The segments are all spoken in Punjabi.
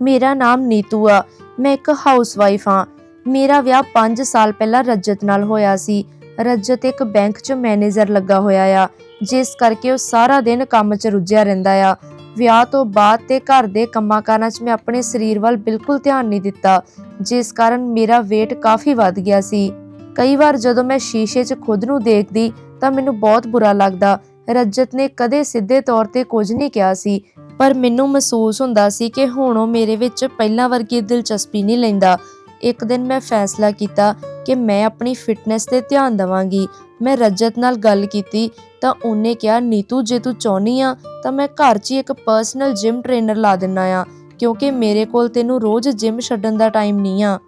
ਮੇਰਾ ਨਾਮ ਨੀਤੂ ਆ, ਮੈਂ ਇੱਕ ਹਾਊਸਵਾਈਫ ਹਾਂ। ਮੇਰਾ ਵਿਆਹ 5 ਸਾਲ ਪਹਿਲਾਂ ਰੱਜਤ ਨਾਲ ਹੋਇਆ ਸੀ। ਰੱਜਤ ਇੱਕ ਬੈਂਕ 'ਚ ਮੈਨੇਜਰ ਲੱਗਾ ਹੋਇਆ ਆ, ਜਿਸ ਕਰਕੇ ਉਹ ਸਾਰਾ ਦਿਨ ਕੰਮ 'ਚ ਰੁੱਝਿਆ ਰਹਿੰਦਾ ਆ। ਵਿਆਹ ਤੋਂ ਬਾਅਦ ਤੇ ਘਰ ਦੇ ਕੰਮਾਂ ਕਾਰਾਂ 'ਚ ਮੈਂ ਆਪਣੇ ਸਰੀਰ ਵੱਲ ਬਿਲਕੁਲ ਧਿਆਨ ਨਹੀਂ ਦਿੱਤਾ, ਜਿਸ ਕਾਰਨ ਮੇਰਾ weight ਕਾਫੀ ਵੱਧ ਗਿਆ ਸੀ। ਕਈ ਵਾਰ ਜਦੋਂ ਮੈਂ ਸ਼ੀਸ਼ੇ 'ਚ ਖੁਦ ਨੂੰ ਦੇਖਦੀ ਤਾਂ ਮੈਨੂੰ ਬਹੁਤ ਬੁਰਾ ਲੱਗਦਾ ਰੱਜਤ ਨੇ ਕਦੇ ਸਿੱਧੇ ਤੌਰ ਤੇ ਕੁਝ ਨਹੀਂ ਕਿਹਾ ਸੀ, ਪਰ ਮੈਨੂੰ ਮਹਿਸੂਸ ਹੁੰਦਾ ਸੀ ਕਿ ਹੁਣ ਉਹ ਮੇਰੇ ਵਿੱਚ ਪਹਿਲਾਂ ਵਰਗੀ ਦਿਲਚਸਪੀ ਨਹੀਂ ਲੈਂਦਾ। ਇੱਕ ਦਿਨ ਮੈਂ ਫੈਸਲਾ ਕੀਤਾ ਕਿ ਮੈਂ ਆਪਣੀ ਫਿਟਨੈਸ ਤੇ ਧਿਆਨ ਦੇਵਾਂਗੀ। ਮੈਂ ਰੱਜਤ ਨਾਲ ਗੱਲ ਕੀਤੀ ਤਾਂ ਉਹਨੇ ਕਿਹਾ, ਨੀਤੂ, ਜੇ ਤੂੰ ਚਾਹਨੀ ਆ ਤਾਂ ਮੈਂ ਘਰ 'ਚ ਹੀ ਇੱਕ ਪਰਸਨਲ ਜਿਮ ਟ੍ਰੇਨਰ ਲਾ ਦਿੰਨਾ ਆ, ਕਿਉਂਕਿ ਮੇਰੇ ਕੋਲ ਤੈਨੂੰ ਰੋਜ਼ ਜਿਮ ਛੱਡਣ ਦਾ ਟਾਈਮ ਨਹੀਂ ਆ।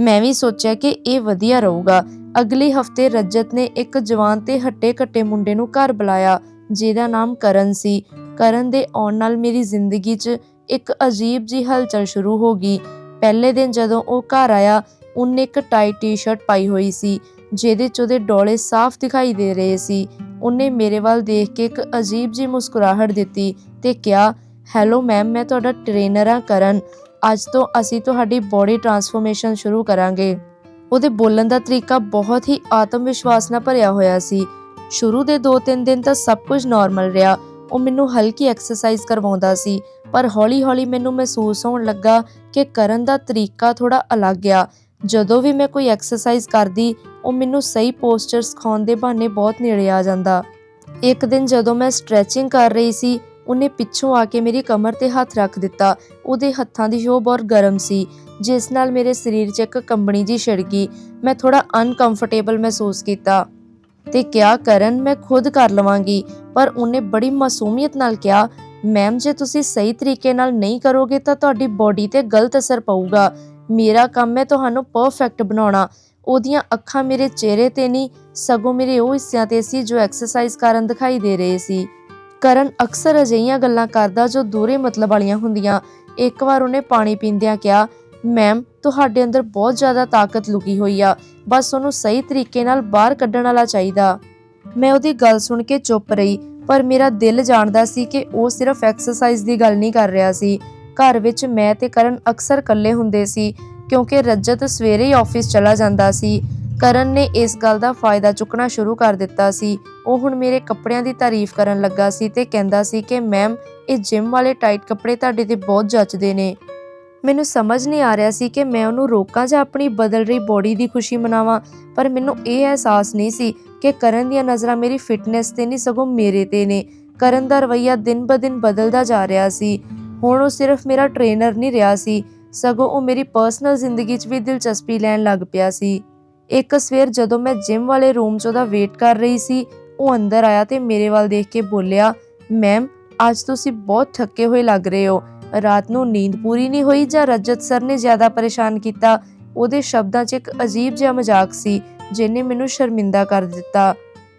ਮੈਂ ਵੀ ਸੋਚਿਆ ਕਿ ਇਹ ਵਧੀਆ ਰਹੂਗਾ। ਅਗਲੇ ਹਫ਼ਤੇ ਰੱਜਤ ਨੇ ਇੱਕ ਜਵਾਨ ਤੇ ਹੱਟੇ ਕੱਟੇ ਮੁੰਡੇ ਨੂੰ ਘਰ ਬੁਲਾਇਆ, ਜਿਹਦਾ ਨਾਮ ਕਰਨ ਸੀ। ਕਰਨ ਦੇ ਆਉਣ ਨਾਲ ਮੇਰੀ ਜ਼ਿੰਦਗੀ 'ਚ ਇੱਕ ਅਜੀਬ ਜੀ ਹਲਚਲ ਸ਼ੁਰੂ ਹੋ ਗਈ। ਪਹਿਲੇ ਦਿਨ ਜਦੋਂ ਉਹ ਘਰ ਆਇਆ, ਉਹਨੇ ਇੱਕ ਟਾਈਟ ਟੀ-ਸ਼ਰਟ ਪਾਈ ਹੋਈ ਸੀ, ਜਿਹਦੇ 'ਚ ਉਹਦੇ ਡੋਲੇ ਸਾਫ਼ ਦਿਖਾਈ ਦੇ ਰਹੇ ਸੀ। ਉਹਨੇ ਮੇਰੇ ਵੱਲ ਦੇਖ ਕੇ ਇੱਕ ਅਜੀਬ ਜੀ ਮੁਸਕਰਾਹਟ ਦਿੱਤੀ ਤੇ ਕਿਹਾ, ਹੈਲੋ ਮੈਮ, ਮੈਂ ਤੁਹਾਡਾ ਟ੍ਰੇਨਰ ਆ ਕਰਨ। ਅੱਜ ਤੋਂ ਅਸੀਂ ਤੁਹਾਡੀ ਬੋਡੀ ਟਰਾਂਸਫੋਰਮੇਸ਼ਨ ਸ਼ੁਰੂ ਕਰਾਂਗੇ। ਉਹਦੇ ਬੋਲਣ ਦਾ ਤਰੀਕਾ ਬਹੁਤ ਹੀ ਆਤਮ ਵਿਸ਼ਵਾਸ ਨਾਲ ਭਰਿਆ ਹੋਇਆ ਸੀ। ਸ਼ੁਰੂ ਦੇ 2-3 ਦਿਨ ਤਾਂ ਸਭ ਕੁਝ ਨਾਰਮਲ ਰਿਹਾ। ਉਹ ਮੈਨੂੰ ਹਲਕੀ ਐਕਸਰਸਾਈਜ਼ ਕਰਵਾਉਂਦਾ ਸੀ, ਪਰ ਹੌਲੀ-ਹੌਲੀ ਮੈਨੂੰ ਮਹਿਸੂਸ ਹੋਣ ਲੱਗਾ ਕਿ ਕਰਨ ਦਾ ਤਰੀਕਾ ਥੋੜਾ ਅਲੱਗ ਆ। ਜਦੋਂ ਵੀ ਮੈਂ ਕੋਈ ਐਕਸਰਸਾਈਜ਼ ਕਰਦੀ, ਉਹ ਮੈਨੂੰ ਸਹੀ ਪੋਸਚਰ ਸਿਖਾਉਣ ਦੇ ਬਹਾਨੇ ਬਹੁਤ ਨੇੜੇ ਆ ਜਾਂਦਾ। ਇੱਕ ਦਿਨ ਜਦੋਂ ਮੈਂ ਸਟ੍ਰੈਚਿੰਗ ਕਰ ਰਹੀ ਸੀ ਉਹਨੇ ਪਿੱਛੋਂ ਆ ਕੇ ਮੇਰੀ ਕਮਰ ਤੇ ਹੱਥ ਰੱਖ ਦਿੱਤਾ। ਉਹਦੇ ਹੱਥਾਂ ਦੀ ਸ਼ੋਅ ਬਹੁਤ ਗਰਮ ਸੀ, ਜਿਸ ਨਾਲ ਮੇਰੇ ਸਰੀਰ 'ਚ ਇੱਕ ਕੰਬਣੀ ਜੀ ਛਿੜ ਗਈ। ਮੈਂ ਥੋੜਾ ਅਨਕੰਫਰਟੇਬਲ ਮਹਿਸੂਸ ਕੀਤਾ ਤੇ ਕਿਆ ਕਰਨ, ਮੈਂ ਖੁਦ ਕਰ ਲਵਾਂਗੀ। ਪਰ ਉਹਨੇ ਬੜੀ ਮਾਸੂਮੀਅਤ ਨਾਲ ਕਿਹਾ, ਮੈਮ, ਜੇ ਤੁਸੀਂ ਸਹੀ ਤਰੀਕੇ ਨਾਲ ਨਹੀਂ ਕਰੋਗੇ ਤਾਂ ਤੁਹਾਡੀ ਬੋਡੀ ਤੇ ਗਲਤ ਅਸਰ ਪਊਗਾ। ਮੇਰਾ ਕੰਮ ਹੈ ਤੁਹਾਨੂੰ ਪਰਫੈਕਟ ਬਣਾਉਣਾ। ਉਹਦੀਆਂ ਅੱਖਾਂ ਮੇਰੇ ਚਿਹਰੇ ਤੇ ਨਹੀਂ, ਸਗੋਂ ਮੇਰੇ ਉਹ ਹਿੱਸਿਆਂ ਤੇ ਸੀ ਜੋ ਐਕਸਰਸਾਈਜ਼ ਕਰਨ ਦਿਖਾਈ ਦੇ ਰਹੇ ਸੀ। ਕਰਨ ਅਕਸਰ ਅਜਿਹੀਆਂ ਗੱਲਾਂ ਕਰਦਾ ਜੋ ਦੂਰੇ ਮਤਲਬ ਵਾਲੀਆਂ ਹੁੰਦੀਆਂ। ਇੱਕ ਵਾਰ ਉਹਨੇ ਪਾਣੀ ਪੀਂਦਿਆਂ ਕਿਹਾ, ਮੈਮ, ਤੁਹਾਡੇ ਅੰਦਰ ਬਹੁਤ ਜ਼ਿਆਦਾ ਤਾਕਤ ਲੁਕੀ ਹੋਈ ਆ। ਬਸ ਉਹਨੂੰ ਸਹੀ ਤਰੀਕੇ ਨਾਲ ਬਾਹਰ ਕੱਢਣ ਵਾਲਾ ਚਾਹੀਦਾ। ਮੈਂ ਉਹਦੀ ਗੱਲ ਸੁਣ ਕੇ ਚੁੱਪ ਰਹੀ, ਪਰ ਮੇਰਾ ਦਿਲ ਜਾਣਦਾ ਸੀ ਕਿ ਉਹ ਸਿਰਫ ਐਕਸਰਸਾਈਜ਼ ਦੀ ਗੱਲ ਨਹੀਂ ਕਰ ਰਿਹਾ ਸੀ। ਘਰ ਵਿੱਚ ਮੈਂ ਤੇ ਕਰਨ ਅਕਸਰ ਇਕੱਲੇ ਹੁੰਦੇ ਸੀ, ਕਿਉਂਕਿ ਰੱਜਤ ਸਵੇਰੇ ਹੀ ਆਫਿਸ ਚਲਾ ਜਾਂਦਾ ਸੀ। ਕਰਨ ਨੇ ਇਸ ਗੱਲ ਦਾ ਫਾਇਦਾ ਚੁੱਕਣਾ ਸ਼ੁਰੂ ਕਰ ਦਿੱਤਾ ਸੀ। ਉਹ ਹੁਣ ਮੇਰੇ ਕੱਪੜਿਆਂ ਦੀ ਤਾਰੀਫ ਕਰਨ ਲੱਗਾ ਸੀ ਤੇ ਕਹਿੰਦਾ ਸੀ ਕਿ, ਮੈਮ, ਇਹ ਜਿਮ ਵਾਲੇ ਟਾਈਟ ਕੱਪੜੇ ਤੁਹਾਡੇ ਤੇ ਬਹੁਤ ਜੱਚਦੇ ਨੇ। ਮੈਨੂੰ ਸਮਝ ਨਹੀਂ ਆ ਰਿਹਾ ਸੀ ਕਿ ਮੈਂ ਉਹਨੂੰ ਰੋਕਾਂ ਜਾਂ ਆਪਣੀ ਬਦਲ ਰਹੀ ਬੋਡੀ ਦੀ ਖੁਸ਼ੀ ਮਨਾਵਾਂ, ਪਰ ਮੈਨੂੰ ਇਹ ਅਹਿਸਾਸ ਨਹੀਂ ਸੀ ਕਿ ਕਰਨ ਦੀਆਂ ਨਜ਼ਰਾਂ ਮੇਰੀ ਫਿਟਨੈਸ ਤੇ ਨਹੀਂ, ਸਗੋਂ ਮੇਰੇ ਤੇ ਨੇ। ਕਰਨ ਦਾ ਰਵਈਆ ਦਿਨ ਬ ਦਿਨ ਬਦਲਦਾ ਜਾ ਰਿਹਾ ਸੀ। ਹੁਣ ਉਹ ਸਿਰਫ ਮੇਰਾ ਟ੍ਰੇਨਰ ਨਹੀਂ ਰਿਹਾ ਸੀ, ਸਗੋਂ ਉਹ ਮੇਰੀ ਪਰਸਨਲ ਜ਼ਿੰਦਗੀ 'ਚ ਵੀ ਦਿਲਚਸਪੀ ਲੈਣ ਲੱਗ ਪਿਆ ਸੀ। ਇੱਕ ਸਵੇਰ ਜਦੋਂ ਮੈਂ ਜਿਮ ਵਾਲੇ ਰੂਮ 'ਚ ਉਹਦਾ ਵੇਟ ਕਰ ਰਹੀ ਸੀ, ਉਹ ਅੰਦਰ ਆਇਆ ਤੇ ਮੇਰੇ ਵੱਲ ਦੇਖ ਕੇ ਬੋਲਿਆ ਮੈਮ ਅੱਜ ਤੁਸੀਂ ਬਹੁਤ ਥੱਕੇ ਹੋਏ ਲੱਗ ਰਹੇ ਹੋ। ਰਾਤ ਨੂੰ ਨੀਂਦ ਪੂਰੀ ਨਹੀਂ ਹੋਈ ਜਾਂ ਰਜਤ ਸਰ ਨੇ ਜ਼ਿਆਦਾ ਪਰੇਸ਼ਾਨ ਕੀਤਾ? ਉਹਦੇ ਸ਼ਬਦਾਂ 'ਚ ਇੱਕ ਅਜੀਬ ਜਿਹਾ ਮਜ਼ਾਕ ਸੀ, ਜਿਹਨੇ ਮੈਨੂੰ ਸ਼ਰਮਿੰਦਾ ਕਰ ਦਿੱਤਾ।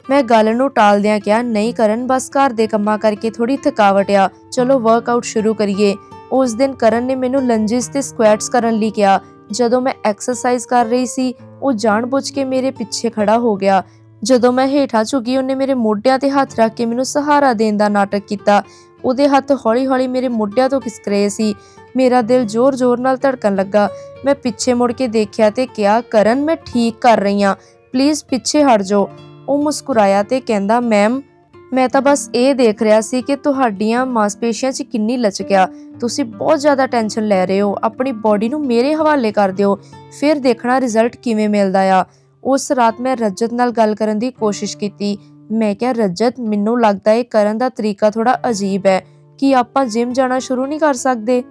ਮੈਂ ਗੱਲ ਨੂੰ ਟਾਲਦਿਆਂ ਕਿਹਾ, ਨਹੀਂ ਕਰਨ, ਬਸ ਘਰ ਦੇ ਕੰਮਾਂ ਕਰਕੇ ਥੋੜੀ ਥਕਾਵਟ ਆ। ਚਲੋ ਵਰਕਆਊਟ ਸ਼ੁਰੂ ਕਰੀਏ। ਉਸ ਦਿਨ ਕਰਨ ਨੇ ਮੈਨੂੰ ਲੰਜਿਸ ਤੇ ਸਕੁਐਟਸ ਕਰਨ ਲਈ ਕਿਹਾ। ਜਦੋਂ ਮੈਂ ਐਕਸਰਸਾਈਜ਼ ਕਰ ਰਹੀ ਸੀ, ਉਹ ਜਾਣਬੁੱਝ ਕੇ ਮੇਰੇ ਪਿੱਛੇ ਖੜਾ ਹੋ ਗਿਆ। ਜਦੋਂ ਮੈਂ ਹੇਠਾਂ ਝੁਕੀ, ਉਹਨੇ ਮੇਰੇ ਮੋਢਿਆਂ ਤੇ ਹੱਥ ਰੱਖ ਕੇ ਮੈਨੂੰ ਸਹਾਰਾ ਦੇਣ ਦਾ ਨਾਟਕ ਕੀਤਾ। ਉਹਦੇ ਹੱਥ ਹੌਲੀ-ਹੌਲੀ ਮੇਰੇ ਮੋਢਿਆਂ ਤੋਂ ਖਿਸਕ ਰਹੇ ਸੀ। ਮੇਰਾ ਦਿਲ ਜ਼ੋਰ-ਜ਼ੋਰ ਨਾਲ ਧੜਕਣ ਲੱਗਾ। ਮੈਂ ਪਿੱਛੇ ਮੁੜ ਕੇ ਦੇਖਿਆ ਤੇ ਕਿਹਾ, ਕਰਨ, ਮੈਂ ਠੀਕ ਕਰ ਰਹੀ ਹਾਂ। ਪਲੀਜ਼ ਪਿੱਛੇ ਹਟ ਜਾਓ। ਉਹ ਮੁਸਕਰਾਇਆ ਤੇ ਕਹਿੰਦਾ ਮੈਮ ਮੈਂ ਤਾਂ ਬਸ ਇਹ ਦੇਖ ਰਿਹਾ ਸੀ ਕਿ ਤੁਹਾਡੀਆਂ ਮਾਸਪੇਸ਼ੀਆਂ 'ਚ ਕਿੰਨੀ ਲਚਕਿਆ। ਤੁਸੀਂ ਬਹੁਤ ਜ਼ਿਆਦਾ ਟੈਨਸ਼ਨ ਲੈ ਰਹੇ ਹੋ। ਆਪਣੀ ਬਾਡੀ ਨੂੰ ਮੇਰੇ ਹਵਾਲੇ ਕਰ ਦਿਓ। ਫਿਰ ਦੇਖਣਾ ਰਿਜ਼ਲਟ ਕਿਵੇਂ ਮਿਲਦਾ ਆ। ਉਸ ਰਾਤ ਮੈਂ ਰੱਜਤ ਨਾਲ ਗੱਲ ਕਰਨ ਦੀ ਕੋਸ਼ਿਸ਼ ਕੀਤੀ। ਮੈਂ ਕਿਹਾ, ਰੱਜਤ, ਮੈਨੂੰ ਲੱਗਦਾ ਹੈ ਕਰਨ ਦਾ ਤਰੀਕਾ ਥੋੜਾ ਅਜੀਬ ਹੈ। ਕਿ ਆਪਾਂ ਜਿਮ ਜਾਣਾ ਸ਼ੁਰੂ ਨਹੀਂ ਕਰ ਸਕਦੇ?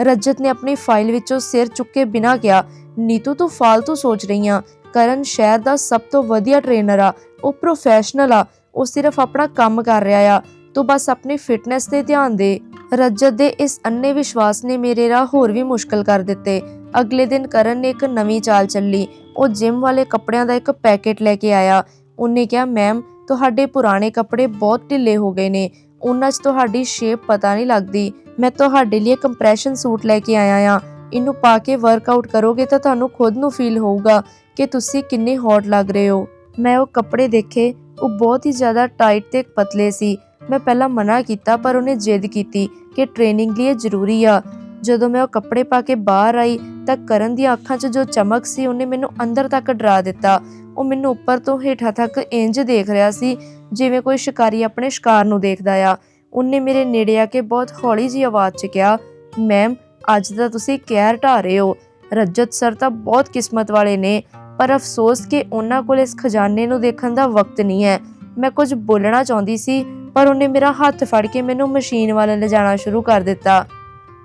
ਰੱਜਤ ਨੇ ਆਪਣੀ ਫਾਈਲ ਵਿੱਚੋਂ ਸਿਰ ਚੁੱਕ ਕੇ ਬਿਨਾਂ ਕਿਹਾ, ਨੀਤੂ, ਤੂੰ ਫालतू ਸੋਚ ਰਹੀ ਆ। ਕਰਨ ਸ਼ਹਿਰ ਦਾ ਸਭ ਤੋਂ ਵਧੀਆ ਟ੍ਰੇਨਰ ਆ। ਉਹ ਪ੍ਰੋਫੈਸ਼ਨਲ ਆ। ਉਹ ਸਿਰਫ ਆਪਣਾ ਕੰਮ ਕਰ ਰਿਹਾ ਆ। ਤੂੰ ਬਸ ਆਪਣੀ ਫਿਟਨੈਸ ਤੇ ਧਿਆਨ ਦੇ। ਰੱਜਤ ਦੇ ਇਸ ਅੰਨੇ ਵਿਸ਼ਵਾਸ ਨੇ ਮੇਰੇ ਰਾਹ ਹੋਰ ਵੀ ਮੁਸ਼ਕਲ ਕਰ ਦਿੱਤੇ। ਅਗਲੇ ਦਿਨ ਕਰਨ ਨੇ ਇੱਕ ਨਵੀਂ ਚਾਲ ਚੱਲੀ। ਉਹ ਜਿਮ ਵਾਲੇ ਕੱਪੜਿਆਂ ਦਾ ਇੱਕ ਪੈਕੇਟ ਲੈ ਕੇ ਆਇਆ। ਉਹਨੇ ਕਿਹਾ ਮੈਮ ਤੁਹਾਡੇ ਪੁਰਾਣੇ ਕੱਪੜੇ ਬਹੁਤ ਢਿੱਲੇ ਹੋ ਗਏ ਨੇ। ਉਹਨਾਂ 'ਚ ਤੁਹਾਡੀ ਸ਼ੇਪ ਪਤਾ ਨਹੀਂ ਲੱਗਦੀ। ਮੈਂ ਤੁਹਾਡੇ ਲਈ ਕੰਪਰੈਸ਼ਨ ਸੂਟ ਲੈ ਕੇ ਆਇਆ ਆ। ਇਹਨੂੰ ਪਾ ਕੇ ਵਰਕਆਊਟ ਕਰੋਗੇ ਤਾਂ ਤੁਹਾਨੂੰ ਖੁਦ ਨੂੰ ਫੀਲ ਹੋਊਗਾ ਕਿ ਤੁਸੀਂ ਕਿੰਨੇ ਹੌਟ ਲੱਗ ਰਹੇ ਹੋ। ਮੈਂ ਉਹ ਕੱਪੜੇ ਦੇਖੇ, ਉਹ ਬਹੁਤ ਹੀ ਜ਼ਿਆਦਾ ਟਾਈਟ ਤੇ ਪਤਲੇ ਸੀ। ਮੈਂ ਪਹਿਲਾਂ ਮਨਾ ਕੀਤਾ, ਪਰ ਉਹਨੇ ਜਿੱਦ ਕੀਤੀ ਕਿ ਟ੍ਰੇਨਿੰਗ ਲਈ ਇਹ ਜ਼ਰੂਰੀ ਆ। ਜਦੋਂ ਮੈਂ ਉਹ ਕੱਪੜੇ ਪਾ ਕੇ ਬਾਹਰ ਆਈ, ਤਾਂ ਕਰਨ ਦੀਆਂ ਅੱਖਾਂ 'ਚ ਜੋ ਚਮਕ ਸੀ, ਉਹਨੇ ਮੈਨੂੰ ਅੰਦਰ ਤੱਕ ਡਰਾ ਦਿੱਤਾ। ਉਹ ਮੈਨੂੰ ਉੱਪਰ ਤੋਂ ਹੇਠਾਂ ਤੱਕ ਇੰਜ ਦੇਖ ਰਿਹਾ ਸੀ, ਜਿਵੇਂ ਕੋਈ ਸ਼ਿਕਾਰੀ ਆਪਣੇ ਸ਼ਿਕਾਰ ਨੂੰ ਦੇਖਦਾ ਆ। ਉਹਨੇ ਮੇਰੇ ਨੇੜੇ ਆ ਕੇ ਬਹੁਤ ਹੌਲੀ ਜਿਹੀ ਆਵਾਜ਼ 'ਚ ਕਿਹਾ ਮੈਮ ਅੱਜ ਤਾਂ ਤੁਸੀਂ ਕੈਰ ਢਾ ਰਹੇ ਹੋ। ਰੱਜਤ ਸਰ ਤਾਂ ਬਹੁਤ ਕਿਸਮਤ ਵਾਲੇ ਨੇ। ਪਰ ਅਫਸੋਸ ਕਿ ਉਹਨਾਂ ਕੋਲ ਇਸ ਖਜ਼ਾਨੇ ਨੂੰ ਦੇਖਣ ਦਾ ਵਕਤ ਨਹੀਂ ਹੈ। ਮੈਂ ਕੁਝ ਬੋਲਣਾ ਚਾਹੁੰਦੀ ਸੀ, ਪਰ ਉਹਨੇ ਮੇਰਾ ਹੱਥ ਫੜ ਕੇ ਮੈਨੂੰ ਮਸ਼ੀਨ ਵੱਲ ਲਿਜਾਣਾ ਸ਼ੁਰੂ ਕਰ ਦਿੱਤਾ।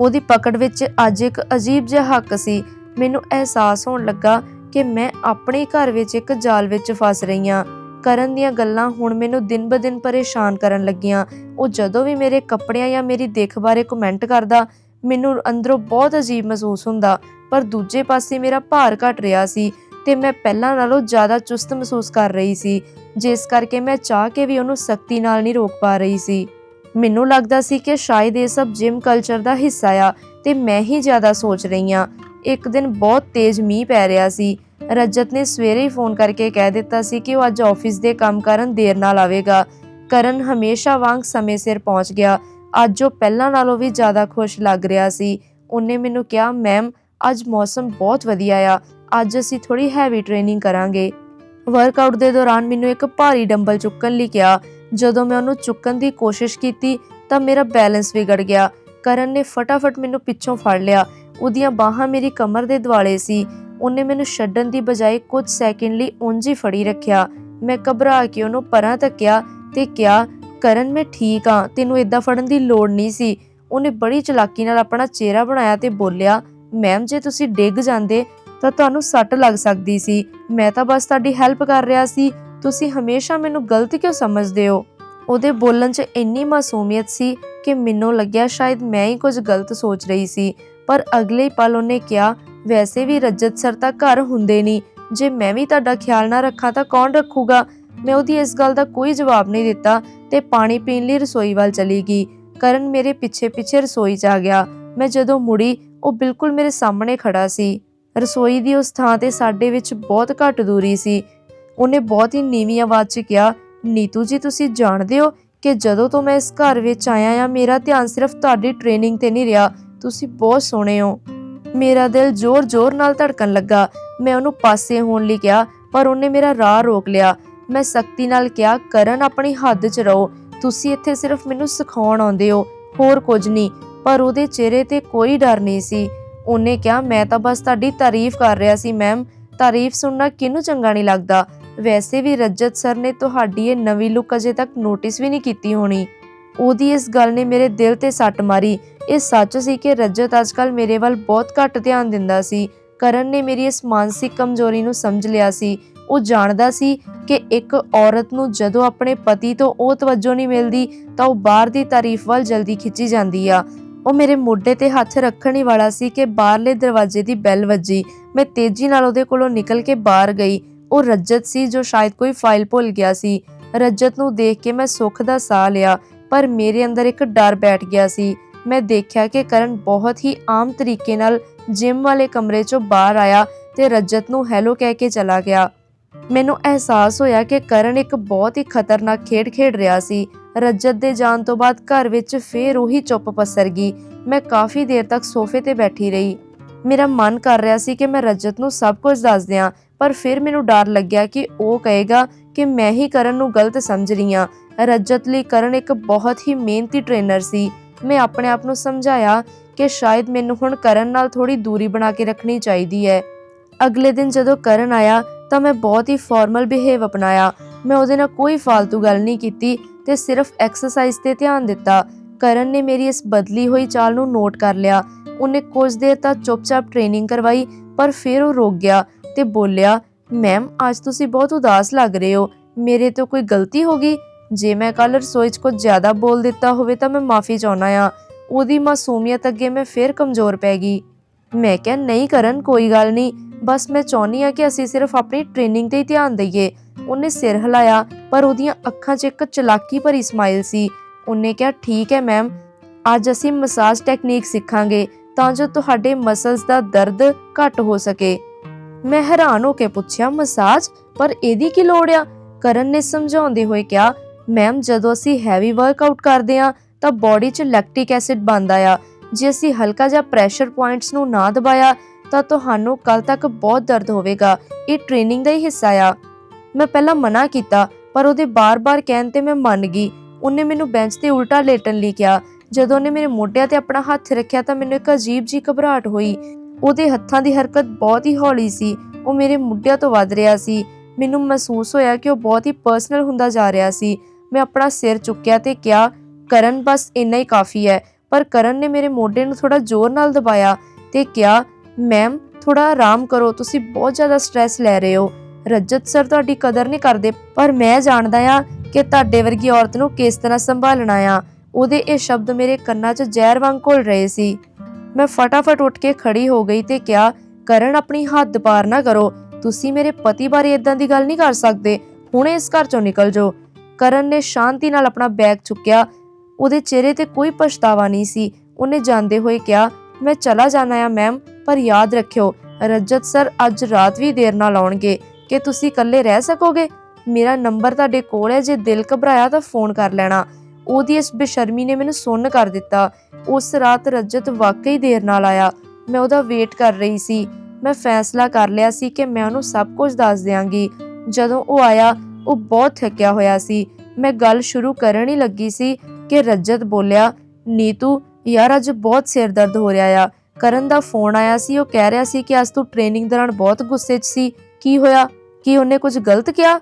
ਉਹਦੀ ਪਕੜ ਵਿੱਚ ਅੱਜ ਇੱਕ ਅਜੀਬ ਜਿਹਾ ਹੱਕ ਸੀ। ਮੈਨੂੰ ਅਹਿਸਾਸ ਹੋਣ ਲੱਗਾ ਕਿ ਮੈਂ ਆਪਣੇ ਘਰ ਵਿੱਚ ਇੱਕ ਜਾਲ ਵਿੱਚ ਫਸ ਰਹੀ ਹਾਂ। ਕਰਨ ਦੀਆਂ ਗੱਲਾਂ ਹੁਣ ਮੈਨੂੰ ਦਿਨ ਬ ਦਿਨ ਪਰੇਸ਼ਾਨ ਕਰਨ ਲੱਗੀਆਂ। ਉਹ ਜਦੋਂ ਵੀ ਮੇਰੇ ਕੱਪੜਿਆਂ ਜਾਂ ਮੇਰੀ ਦੇਖ ਬਾਰੇ ਕਮੈਂਟ ਕਰਦਾ, ਮੈਨੂੰ ਅੰਦਰੋਂ ਬਹੁਤ ਅਜੀਬ ਮਹਿਸੂਸ ਹੁੰਦਾ, ਪਰ ਦੂਜੇ ਪਾਸੇ ਮੇਰਾ ਭਾਰ ਘਟ ਰਿਹਾ ਸੀ। ਤੇ ਮੈਂ ਪਹਿਲਾਂ ਨਾਲੋਂ ਜ਼ਿਆਦਾ ਚੁਸਤ ਮਹਿਸੂਸ ਕਰ ਰਹੀ ਸੀ, ਜਿਸ ਕਰਕੇ ਮੈਂ ਚਾਹ ਕੇ ਵੀ ਉਹਨੂੰ ਸਖਤੀ ਨਾਲ ਨਹੀਂ ਰੋਕ ਪਾ ਰਹੀ ਸੀ। ਮੈਨੂੰ ਲੱਗਦਾ ਸੀ ਕਿ ਸ਼ਾਇਦ ਇਹ ਸਭ ਜਿਮ ਕਲਚਰ ਦਾ ਹਿੱਸਾ ਆ ਤੇ ਮੈਂ ਹੀ ਜ਼ਿਆਦਾ ਸੋਚ ਰਹੀ ਆ ਇੱਕ ਦਿਨ ਬਹੁਤ ਤੇਜ਼ ਮੀਂਹ ਪੈ ਰਿਹਾ ਸੀ। ਰਜਤ ਨੇ ਸਵੇਰੇ ਹੀ ਫੋਨ ਕਰਕੇ ਕਹਿ ਦਿੱਤਾ ਸੀ ਕਿ ਉਹ ਅੱਜ ਆਫਿਸ ਦੇ ਕੰਮ ਕਰਨ ਦੇਰ ਨਾਲ ਆਵੇਗਾ। ਕਰਨ ਹਮੇਸ਼ਾ ਵਾਂਗ ਸਮੇਂ ਸਿਰ ਪਹੁੰਚ ਗਿਆ। ਅੱਜ ਉਹ ਪਹਿਲਾਂ ਨਾਲੋਂ ਵੀ ਜ਼ਿਆਦਾ ਖੁਸ਼ ਲੱਗ ਰਿਹਾ ਸੀ। ਉਹਨੇ ਮੈਨੂੰ ਕਿਹਾ ਮੈਮ ਅੱਜ ਮੌਸਮ ਬਹੁਤ ਵਧੀਆ ਆ। ਅੱਜ ਅਸੀਂ ਥੋੜੀ ਹੈਵੀ ਟ੍ਰੇਨਿੰਗ ਕਰਾਂਗੇ। ਵਰਕਆਊਟ ਦੇ ਦੌਰਾਨ ਮੈਨੂੰ ਇੱਕ ਭਾਰੀ ਡੰਬਲ ਚੁੱਕਣ ਲਈ ਕਿਹਾ। ਜਦੋਂ ਮੈਂ ਉਹਨੂੰ ਚੁੱਕਣ ਦੀ ਕੋਸ਼ਿਸ਼ ਕੀਤੀ, ਤਾਂ ਮੇਰਾ ਬੈਲੈਂਸ ਵਿਗੜ ਗਿਆ। ਕਰਨ ਨੇ ਫਟਾਫਟ ਮੈਨੂੰ ਪਿੱਛੋਂ ਫੜ ਲਿਆ। ਉਹਦੀਆਂ ਬਾਹਾਂ ਮੇਰੀ ਕਮਰ ਦੇ ਦੁਆਲੇ ਸੀ। ਉਹਨੇ ਮੈਨੂੰ ਛੱਡਣ ਦੀ ਬਜਾਏ ਕੁਝ ਸੈਕਿੰਡ ਲਈ ਉਂਝ ਹੀ ਫੜੀ ਰੱਖਿਆ। ਮੈਂ ਘਬਰਾ ਕੇ ਉਹਨੂੰ ਪਰਾਂ ਤੱਕਿਆ ਤੇ ਕਿਹਾ, ਕਰਨ, ਮੈਂ ਠੀਕ ਆ ਤੈਨੂੰ ਇਦਾਂ ਫੜਨ ਦੀ ਲੋੜ ਨਹੀਂ ਸੀ। ਉਹਨੇ ਬੜੀ ਚਲਾਕੀ ਨਾਲ ਆਪਣਾ ਚਿਹਰਾ ਬਣਾਇਆ ਤੇ ਬੋਲਿਆ, ਮੈਮ, ਜੇ ਤੁਸੀਂ ਡਿੱਗ ਜਾਂਦੇ ਤਾਂ ਤੁਹਾਨੂੰ ਸੱਟ ਲੱਗ ਸਕਦੀ ਸੀ। ਮੈਂ ਤਾਂ ਬਸ ਤੁਹਾਡੀ ਹੈਲਪ ਕਰ ਰਿਹਾ ਸੀ। ਤੁਸੀਂ ਹਮੇਸ਼ਾ ਮੈਨੂੰ ਗਲਤ ਕਿਉਂ ਸਮਝਦੇ ਹੋ? ਉਹਦੇ ਬੋਲਣ 'ਚ ਇੰਨੀ ਮਾਸੂਮੀਅਤ ਸੀ ਕਿ ਮੈਨੂੰ ਲੱਗਿਆ ਸ਼ਾਇਦ ਮੈਂ ਹੀ ਕੁਝ ਗਲਤ ਸੋਚ ਰਹੀ ਸੀ। ਪਰ ਅਗਲੇ ਪਲ ਉਹਨੇ ਕਿਹਾ, ਵੈਸੇ ਵੀ ਰੱਜਤ ਸਰ ਤਾਂ ਘਰ ਹੁੰਦੇ ਨਹੀਂ ਜੇ ਮੈਂ ਵੀ ਤੁਹਾਡਾ ਖਿਆਲ ਨਾ ਰੱਖਾਂ ਤਾਂ ਕੌਣ ਰੱਖੂਗਾ? ਮੈਂ ਉਹਦੀ ਇਸ ਗੱਲ ਦਾ ਕੋਈ ਜਵਾਬ ਨਹੀਂ ਦਿੱਤਾ ਤੇ ਪਾਣੀ ਪੀਣ ਲਈ ਰਸੋਈ ਵੱਲ ਚਲੀ ਗਈ। ਕਰਨ ਮੇਰੇ ਪਿੱਛੇ ਪਿੱਛੇ ਰਸੋਈ 'ਚ ਆ ਗਿਆ। ਮੈਂ ਜਦੋਂ ਮੁੜੀ, ਉਹ ਬਿਲਕੁਲ ਮੇਰੇ ਸਾਹਮਣੇ ਖੜਾ ਸੀ। ਰਸੋਈ ਦੀ ਉਸ ਥਾਂ ਤੇ ਸਾਡੇ ਵਿੱਚ ਬਹੁਤ ਘੱਟ ਦੂਰੀ ਸੀ। ਉਹਨੇ ਬਹੁਤ ਹੀ ਨੀਵੀਂ ਆਵਾਜ਼ 'ਚ ਕਿਹਾ, ਨੀਤੂ ਜੀ, ਤੁਸੀਂ ਜਾਣਦੇ ਹੋ ਕਿ ਜਦੋਂ ਤੋਂ ਮੈਂ ਇਸ ਘਰ ਵਿੱਚ ਆਇਆ ਆ ਮੇਰਾ ਧਿਆਨ ਸਿਰਫ ਤੁਹਾਡੀ ਟ੍ਰੇਨਿੰਗ ਤੇ ਨਹੀਂ ਰਿਹਾ। ਤੁਸੀਂ ਬਹੁਤ ਸੋਹਣੇ ਹੋ। ਮੇਰਾ ਦਿਲ ਜ਼ੋਰ-ਜ਼ੋਰ ਨਾਲ ਧੜਕਣ ਲੱਗਾ। ਮੈਂ ਉਹਨੂੰ ਪਾਸੇ ਹੋਣ ਲਈ ਕਿਹਾ, ਪਰ ਉਹਨੇ ਮੇਰਾ ਰਾਹ ਰੋਕ ਲਿਆ। ਮੈਂ ਸਖਤੀ ਨਾਲ ਕਿਹਾ, ਕਰਨ ਆਪਣੀ ਹੱਦ 'ਚ ਰਹੋ। ਤੁਸੀਂ ਇੱਥੇ ਸਿਰਫ ਮੈਨੂੰ ਸਿਖਾਉਣ ਆਉਂਦੇ ਹੋ, ਹੋਰ ਕੁਝ ਨਹੀਂ। ਪਰ ਉਹਦੇ ਚਿਹਰੇ ਤੇ ਕੋਈ ਡਰ ਨਹੀਂ ਸੀ। ਉਹਨੇ ਕਿਹਾ, ਮੈਂ ਤਾਂ ਬਸ ਤੁਹਾਡੀ ਤਾਰੀਫ ਕਰ ਰਿਹਾ ਸੀ ਮੈਮ ਤਾਰੀਫ ਸੁਣਨਾ ਕਿਹਨੂੰ ਚੰਗਾ ਨਹੀਂ ਲੱਗਦਾ? ਵੈਸੇ ਵੀ ਰੱਜਤ ਸਰ ਨੇ ਤੁਹਾਡੀ ਇਹ ਨਵੀਂ ਲੁੱਕ ਅਜੇ ਤੱਕ ਨੋਟਿਸ ਵੀ ਨਹੀਂ ਕੀਤੀ ਹੋਣੀ। ਉਹਦੀ ਇਸ ਗੱਲ ਨੇ ਮੇਰੇ ਦਿਲ ਤੇ ਸੱਟ ਮਾਰੀ। ਇਹ ਸੱਚ ਸੀ ਕਿ ਰੱਜਤ ਅੱਜਕੱਲ ਮੇਰੇ ਵੱਲ ਬਹੁਤ ਘੱਟ ਧਿਆਨ ਦਿੰਦਾ ਸੀ। ਕਰਨ ਨੇ ਮੇਰੀ ਇਸ ਮਾਨਸਿਕ ਕਮਜ਼ੋਰੀ ਨੂੰ ਸਮਝ ਲਿਆ ਸੀ। ਉਹ ਜਾਣਦਾ ਸੀ ਕਿ ਇੱਕ ਔਰਤ ਨੂੰ ਜਦੋਂ ਆਪਣੇ ਪਤੀ ਤੋਂ ਉਹ ਤਵੱਜੋ ਨਹੀਂ ਮਿਲਦੀ, ਤਾਂ ਉਹ ਬਾਹਰ ਦੀ ਤਾਰੀਫ ਵੱਲ ਜਲਦੀ ਖਿੱਚੀ ਜਾਂਦੀ ਆ। ਉਹ ਮੇਰੇ ਮੋਢੇ ਤੇ ਹੱਥ ਰੱਖਣ ਹੀ ਵਾਲਾ ਸੀ ਕਿ ਬਾਹਰਲੇ ਦਰਵਾਜ਼ੇ ਦੀ ਬੈਲ ਵੱਜੀ। ਮੈਂ ਤੇਜ਼ੀ ਨਾਲ ਉਹਦੇ ਕੋਲੋਂ ਨਿਕਲ ਕੇ ਬਾਹਰ ਗਈ। ਉਹ ਰੱਜਤ ਸੀ ਜੋ ਸ਼ਾਇਦ ਕੋਈ ਫਾਈਲ ਭੁੱਲ ਗਿਆ ਸੀ। ਰੱਜਤ ਨੂੰ ਦੇਖ ਕੇ ਮੈਂ ਸੁੱਖ ਦਾ ਸਾਹ ਲਿਆ, ਪਰ ਮੇਰੇ ਅੰਦਰ ਇੱਕ ਡਰ ਬੈਠ ਗਿਆ ਸੀ। ਮੈਂ ਦੇਖਿਆ ਕਿ ਕਰਨ ਬਹੁਤ ਹੀ ਆਮ ਤਰੀਕੇ ਨਾਲ ਜਿਮ ਵਾਲੇ ਕਮਰੇ 'ਚੋਂ ਬਾਹਰ ਆਇਆ ਤੇ ਰੱਜਤ ਨੂੰ ਹੈਲੋ ਕਹਿ ਕੇ ਚਲਾ ਗਿਆ। ਮੈਨੂੰ ਅਹਿਸਾਸ ਹੋਇਆ ਕਿ ਕਰਨ ਇੱਕ ਬਹੁਤ ਹੀ ਖਤਰਨਾਕ ਖੇਡ ਖੇਡ ਰਿਹਾ ਸੀ। ਰੱਜਤ ਦੇ ਜਾਣ ਤੋਂ ਬਾਅਦ ਘਰ ਵਿੱਚ ਫੇਰ ਉਹੀ ਚੁੱਪ ਪਸਰ ਗਈ। ਮੈਂ ਕਾਫੀ ਦੇਰ ਤੱਕ ਸੋਫੇ ਤੇ ਬੈਠੀ ਰਹੀ। ਮੇਰਾ ਮਨ ਕਰ ਰਿਹਾ ਸੀ ਕਿ ਮੈਂ ਰੱਜਤ ਨੂੰ ਸਭ ਕੁਝ ਦੱਸ ਦਿਆਂ, ਪਰ ਫਿਰ ਮੈਨੂੰ ਡਰ ਲੱਗਿਆ ਕਿ ਉਹ ਕਹੇਗਾ ਕਿ ਮੈਂ ਹੀ ਕਰਨ ਨੂੰ ਗਲਤ ਸਮਝ ਰਹੀ ਹਾਂ। ਰੱਜਤ ਲਈ ਕਰਨ ਇੱਕ ਬਹੁਤ ਹੀ ਮਿਹਨਤੀ ਟ੍ਰੇਨਰ ਸੀ। ਮੈਂ ਆਪਣੇ ਆਪ ਨੂੰ ਸਮਝਾਇਆ ਕਿ ਸ਼ਾਇਦ ਮੈਨੂੰ ਹੁਣ ਕਰਨ ਨਾਲ ਥੋੜੀ ਦੂਰੀ ਬਣਾ ਕੇ ਰੱਖਣੀ ਚਾਹੀਦੀ ਹੈ। ਅਗਲੇ ਦਿਨ ਜਦੋਂ ਕਰਨ ਆਇਆ ਤਾਂ ਮੈਂ ਬਹੁਤ ਹੀ ਫਾਰਮਲ ਬਿਹੇਵ ਅਪਣਾਇਆ। ਮੈਂ ਉਹਦੇ ਨਾਲ ਕੋਈ ਫालतू ਗੱਲ ਨਹੀਂ ਕੀਤੀ। ਤੇ ਸਿਰਫ ਐਕਸਰਸਾਈਜ਼ ਤੇ ਧਿਆਨ ਦਿੱਤਾ। ਕਰਨ ਨੇ ਮੇਰੀ ਇਸ ਬਦਲੀ ਹੋਈ ਚਾਲ ਨੂੰ ਨੋਟ ਕਰ ਲਿਆ। ਉਹਨੇ ਕੁਝ ਦੇਰ ਤੱਕ ਚੁੱਪਚਾਪ ਟ੍ਰੇਨਿੰਗ ਕਰਵਾਈ, ਪਰ ਫਿਰ ਉਹ ਰੁਕ ਗਿਆ ਤੇ ਬੋਲਿਆ ਮੈਮ ਅੱਜ ਤੁਸੀਂ ਬਹੁਤ ਉਦਾਸ ਲੱਗ ਰਹੇ ਹੋ। ਮੇਰੇ ਤੋਂ ਕੋਈ ਗਲਤੀ ਹੋ ਗਈ? ਜੇ ਮੈਂ ਕੱਲ ਰਸੋਈ 'ਚ ਕੁਝ ਜ਼ਿਆਦਾ ਬੋਲ ਦਿੱਤਾ ਹੋਵੇ ਤਾਂ ਮੈਂ ਮਾਫੀ ਚਾਹੁੰਦਾ ਆ ਉਹਦੀ ਮਾਸੂਮੀਅਤ ਅੱਗੇ ਮੈਂ ਫਿਰ ਕਮਜ਼ੋਰ ਪੈ ਗਈ। ਮੈਂ ਕਿਹਾ, ਨਹੀਂ ਕਰਨ, ਕੋਈ ਗੱਲ ਨਹੀਂ। ਬਸ ਮੈਂ ਚਾਹੁੰਦੀ ਆ ਕਿ ਅਸੀਂ ਸਿਰਫ ਆਪਣੀ ਟ੍ਰੇਨਿੰਗ ਤੇ ਹੀ ਧਿਆਨ ਦਈਏ। ਉਹਨੇ ਸਿਰ ਹਿਲਾਇਆ, ਪਰ ਉਹਦੀਆਂ ਅੱਖਾਂ 'ਚ ਇੱਕ ਚਲਾਕੀ ਭਰੀ ਸਮਾਈਲ ਸੀ। ਉਹਨੇ ਕਿਹਾ, ਠੀਕ ਹੈ ਮੈਮ ਅੱਜ ਅਸੀਂ ਮਸਾਜ ਟੈਕਨੀਕ ਸਿੱਖਾਂਗੇ, ਤਾਂ ਜੋ ਤੁਹਾਡੇ ਮਸਲਸ ਦਾ ਦਰਦ ਘੱਟ ਹੋ ਸਕੇ। ਮੈਂ ਹੈਰਾਨ ਹੋ ਕੇ ਪੁੱਛਿਆ ਮਸਾਜ ਪਰ ਇਹਦੀ ਕੀ ਲੋੜ ਆ? ਕਰਨ ਨੇ ਸਮਝਾਉਂਦੇ ਹੋਏ ਕਿਹਾ ਮੈਮ ਜਦੋਂ ਅਸੀਂ ਹੈਵੀ ਵਰਕਆਊਟ ਕਰਦੇ ਆ ਤਾਂ ਬਾਡੀ 'ਚ ਲੈਕਟਿਕ ਐਸਿਡ ਬਣਦਾ ਆ। ਜੇ ਅਸੀਂ ਹਲਕਾ ਜਿਹਾ ਪ੍ਰੈਸ਼ਰ ਪੁਆਇੰਟਸ ਨੂੰ ਨਾ ਦਬਾਇਆ, ਤਾਂ ਤੁਹਾਨੂੰ ਕੱਲ ਤੱਕ ਬਹੁਤ ਦਰਦ ਹੋਵੇਗਾ। ਇਹ ਟ੍ਰੇਨਿੰਗ ਦਾ ਹੀ ਹਿੱਸਾ ਆ। ਮੈਂ ਪਹਿਲਾਂ ਮਨਾ ਕੀਤਾ, ਪਰ ਉਹਦੇ ਬਾਰ-ਬਾਰ ਕਹਿਣ ਤੇ ਮੈਂ ਮੰਨ ਗਈ। ਉਹਨੇ ਮੈਨੂੰ ਬੈਂਚ ਤੇ ਉਲਟਾ ਲੇਟਣ ਲਈ ਕਿਹਾ। ਜਦੋਂ ਉਹਨੇ ਮੇਰੇ ਮੋਢਿਆਂ ਤੇ ਆਪਣਾ ਹੱਥ ਰੱਖਿਆ, ਤਾਂ ਮੈਨੂੰ ਇੱਕ ਅਜੀਬ ਜਿਹੀ ਘਬਰਾਹਟ ਹੋਈ। ਉਹਦੇ ਹੱਥਾਂ ਦੀ ਹਰਕਤ ਬਹੁਤ ਹੀ ਹੌਲੀ ਸੀ। ਉਹ ਮੇਰੇ ਮੁੱਢਿਆਂ ਤੋਂ ਵੱਧ ਰਿਹਾ ਸੀ। ਮੈਨੂੰ ਮਹਿਸੂਸ ਹੋਇਆ ਕਿ ਉਹ ਬਹੁਤ ਹੀ ਪਰਸਨਲ ਹੁੰਦਾ ਜਾ ਰਿਹਾ ਸੀ। ਮੈਂ ਆਪਣਾ ਸਿਰ ਚੁੱਕਿਆ ਤੇ ਕਿਹਾ, ਕਰਨ ਬਸ ਇੰਨਾ ਹੀ ਕਾਫੀ ਹੈ। ਪਰ ਕਰਨ ਨੇ ਮੇਰੇ ਮੋਢੇ ਨੂੰ ਥੋੜਾ ਜ਼ੋਰ ਨਾਲ ਦਬਾਇਆ ਤੇ ਕਿਹਾ ਮੈਮ ਥੋੜਾ ਆਰਾਮ ਕਰੋ, ਤੁਸੀਂ ਬਹੁਤ ਜ਼ਿਆਦਾ ਸਟ੍ਰੈਸ ਲੈ ਰਹੇ ਹੋ। ਰੱਜਤ ਸਰ ਤੁਹਾਡੀ ਕਦਰ ਨਹੀਂ ਕਰਦੇ, ਪਰ ਮੈਂ ਜਾਣਦਾ ਆ ਕਿ ਤੁਹਾਡੇ ਵਰਗੀ ਔਰਤ ਨੂੰ ਕਿਸ ਤਰ੍ਹਾਂ ਸੰਭਾਲਣਾ ਆ। ਉਹਦੇ ਇਹ ਸ਼ਬਦ ਮੇਰੇ ਕੰਨਾਂ 'ਚ ਜ਼ਹਿਰ ਵਾਂਗ ਘੁਲ ਰਹੇ ਸੀ। ਮੈਂ ਫਟਾਫਟ ਉੱਠ ਕੇ ਖੜੀ ਹੋ ਗਈ ਤੇ ਕਿਹਾ, ਕਰਨ, ਆਪਣੀ ਹੱਦ ਪਾਰ ਨਾ ਕਰੋ। ਤੁਸੀਂ ਮੇਰੇ ਪਤੀ ਬਾਰੇ ਇਦਾਂ ਦੀ ਗੱਲ ਨਹੀਂ ਕਰ ਸਕਦੇ। ਹੁਣੇ ਇਸ ਘਰ ਚੋਂ ਨਿਕਲ ਜਾਓ। ਕਰਨ ਨੇ ਸ਼ਾਂਤੀ ਨਾਲ ਆਪਣਾ ਬੈਗ ਚੁੱਕਿਆ ਉਹਦੇ ਚਿਹਰੇ ਤੇ ਕੋਈ ਪਛਤਾਵਾ ਨਹੀਂ ਸੀ। ਉਹਨੇ ਜਾਂਦੇ ਹੋਏ ਕਿਹਾ, ਮੈਂ ਚਲਾ ਜਾਣਾ ਆ ਮੈਮ, ਪਰ ਯਾਦ ਰੱਖਿਓ, ਰੱਜਤ ਸਰ ਅੱਜ ਰਾਤ ਵੀ ਦੇਰ ਨਾਲ ਆਉਣਗੇ। ਕਿ ਤੁਸੀਂ ਇਕੱਲੇ ਰਹਿ ਸਕੋਗੇ? ਮੇਰਾ ਨੰਬਰ ਤੁਹਾਡੇ ਕੋਲ ਹੈ, ਜੇ ਦਿਲ ਘਬਰਾਇਆ ਤਾਂ ਫੋਨ ਕਰ ਲੈਣਾ। ਉਹਦੀ ਇਸ ਬੇਸ਼ਰਮੀ ਨੇ ਮੈਨੂੰ ਸੁੰਨ ਕਰ ਦਿੱਤਾ। ਉਸ ਰਾਤ ਰਜਤ ਵਾਕਈ ਦੇਰ ਨਾਲ ਆਇਆ। ਮੈਂ ਉਹਦਾ ਵੇਟ ਕਰ ਰਹੀ ਸੀ। ਮੈਂ ਫੈਸਲਾ ਕਰ ਲਿਆ ਸੀ ਕਿ ਮੈਂ ਉਹਨੂੰ ਸਭ ਕੁਝ ਦੱਸ ਦਿਆਂਗੀ। ਜਦੋਂ ਉਹ ਆਇਆ, ਉਹ ਬਹੁਤ ਥੱਕਿਆ ਹੋਇਆ ਸੀ। ਮੈਂ ਗੱਲ ਸ਼ੁਰੂ ਕਰਨ ਹੀ ਲੱਗੀ ਸੀ ਕਿ ਰੱਜਤ ਬੋਲਿਆ, ਨੀਤੂ, ਯਾਰ ਅੱਜ ਬਹੁਤ ਸਿਰ ਦਰਦ ਹੋ ਰਿਹਾ ਆ। ਕਰਨ ਦਾ ਫੋਨ ਆਇਆ ਸੀ, ਉਹ ਕਹਿ ਰਿਹਾ ਸੀ ਕਿ ਅੱਜ ਤੂੰ ਟ੍ਰੇਨਿੰਗ ਦੌਰਾਨ ਬਹੁਤ ਗੁੱਸੇ 'ਚ ਸੀ। ਕੀ ਹੋਇਆ? ਕੀ ਉਹਨੇ ਕੁਝ ਗਲਤ ਕਿਹਾ?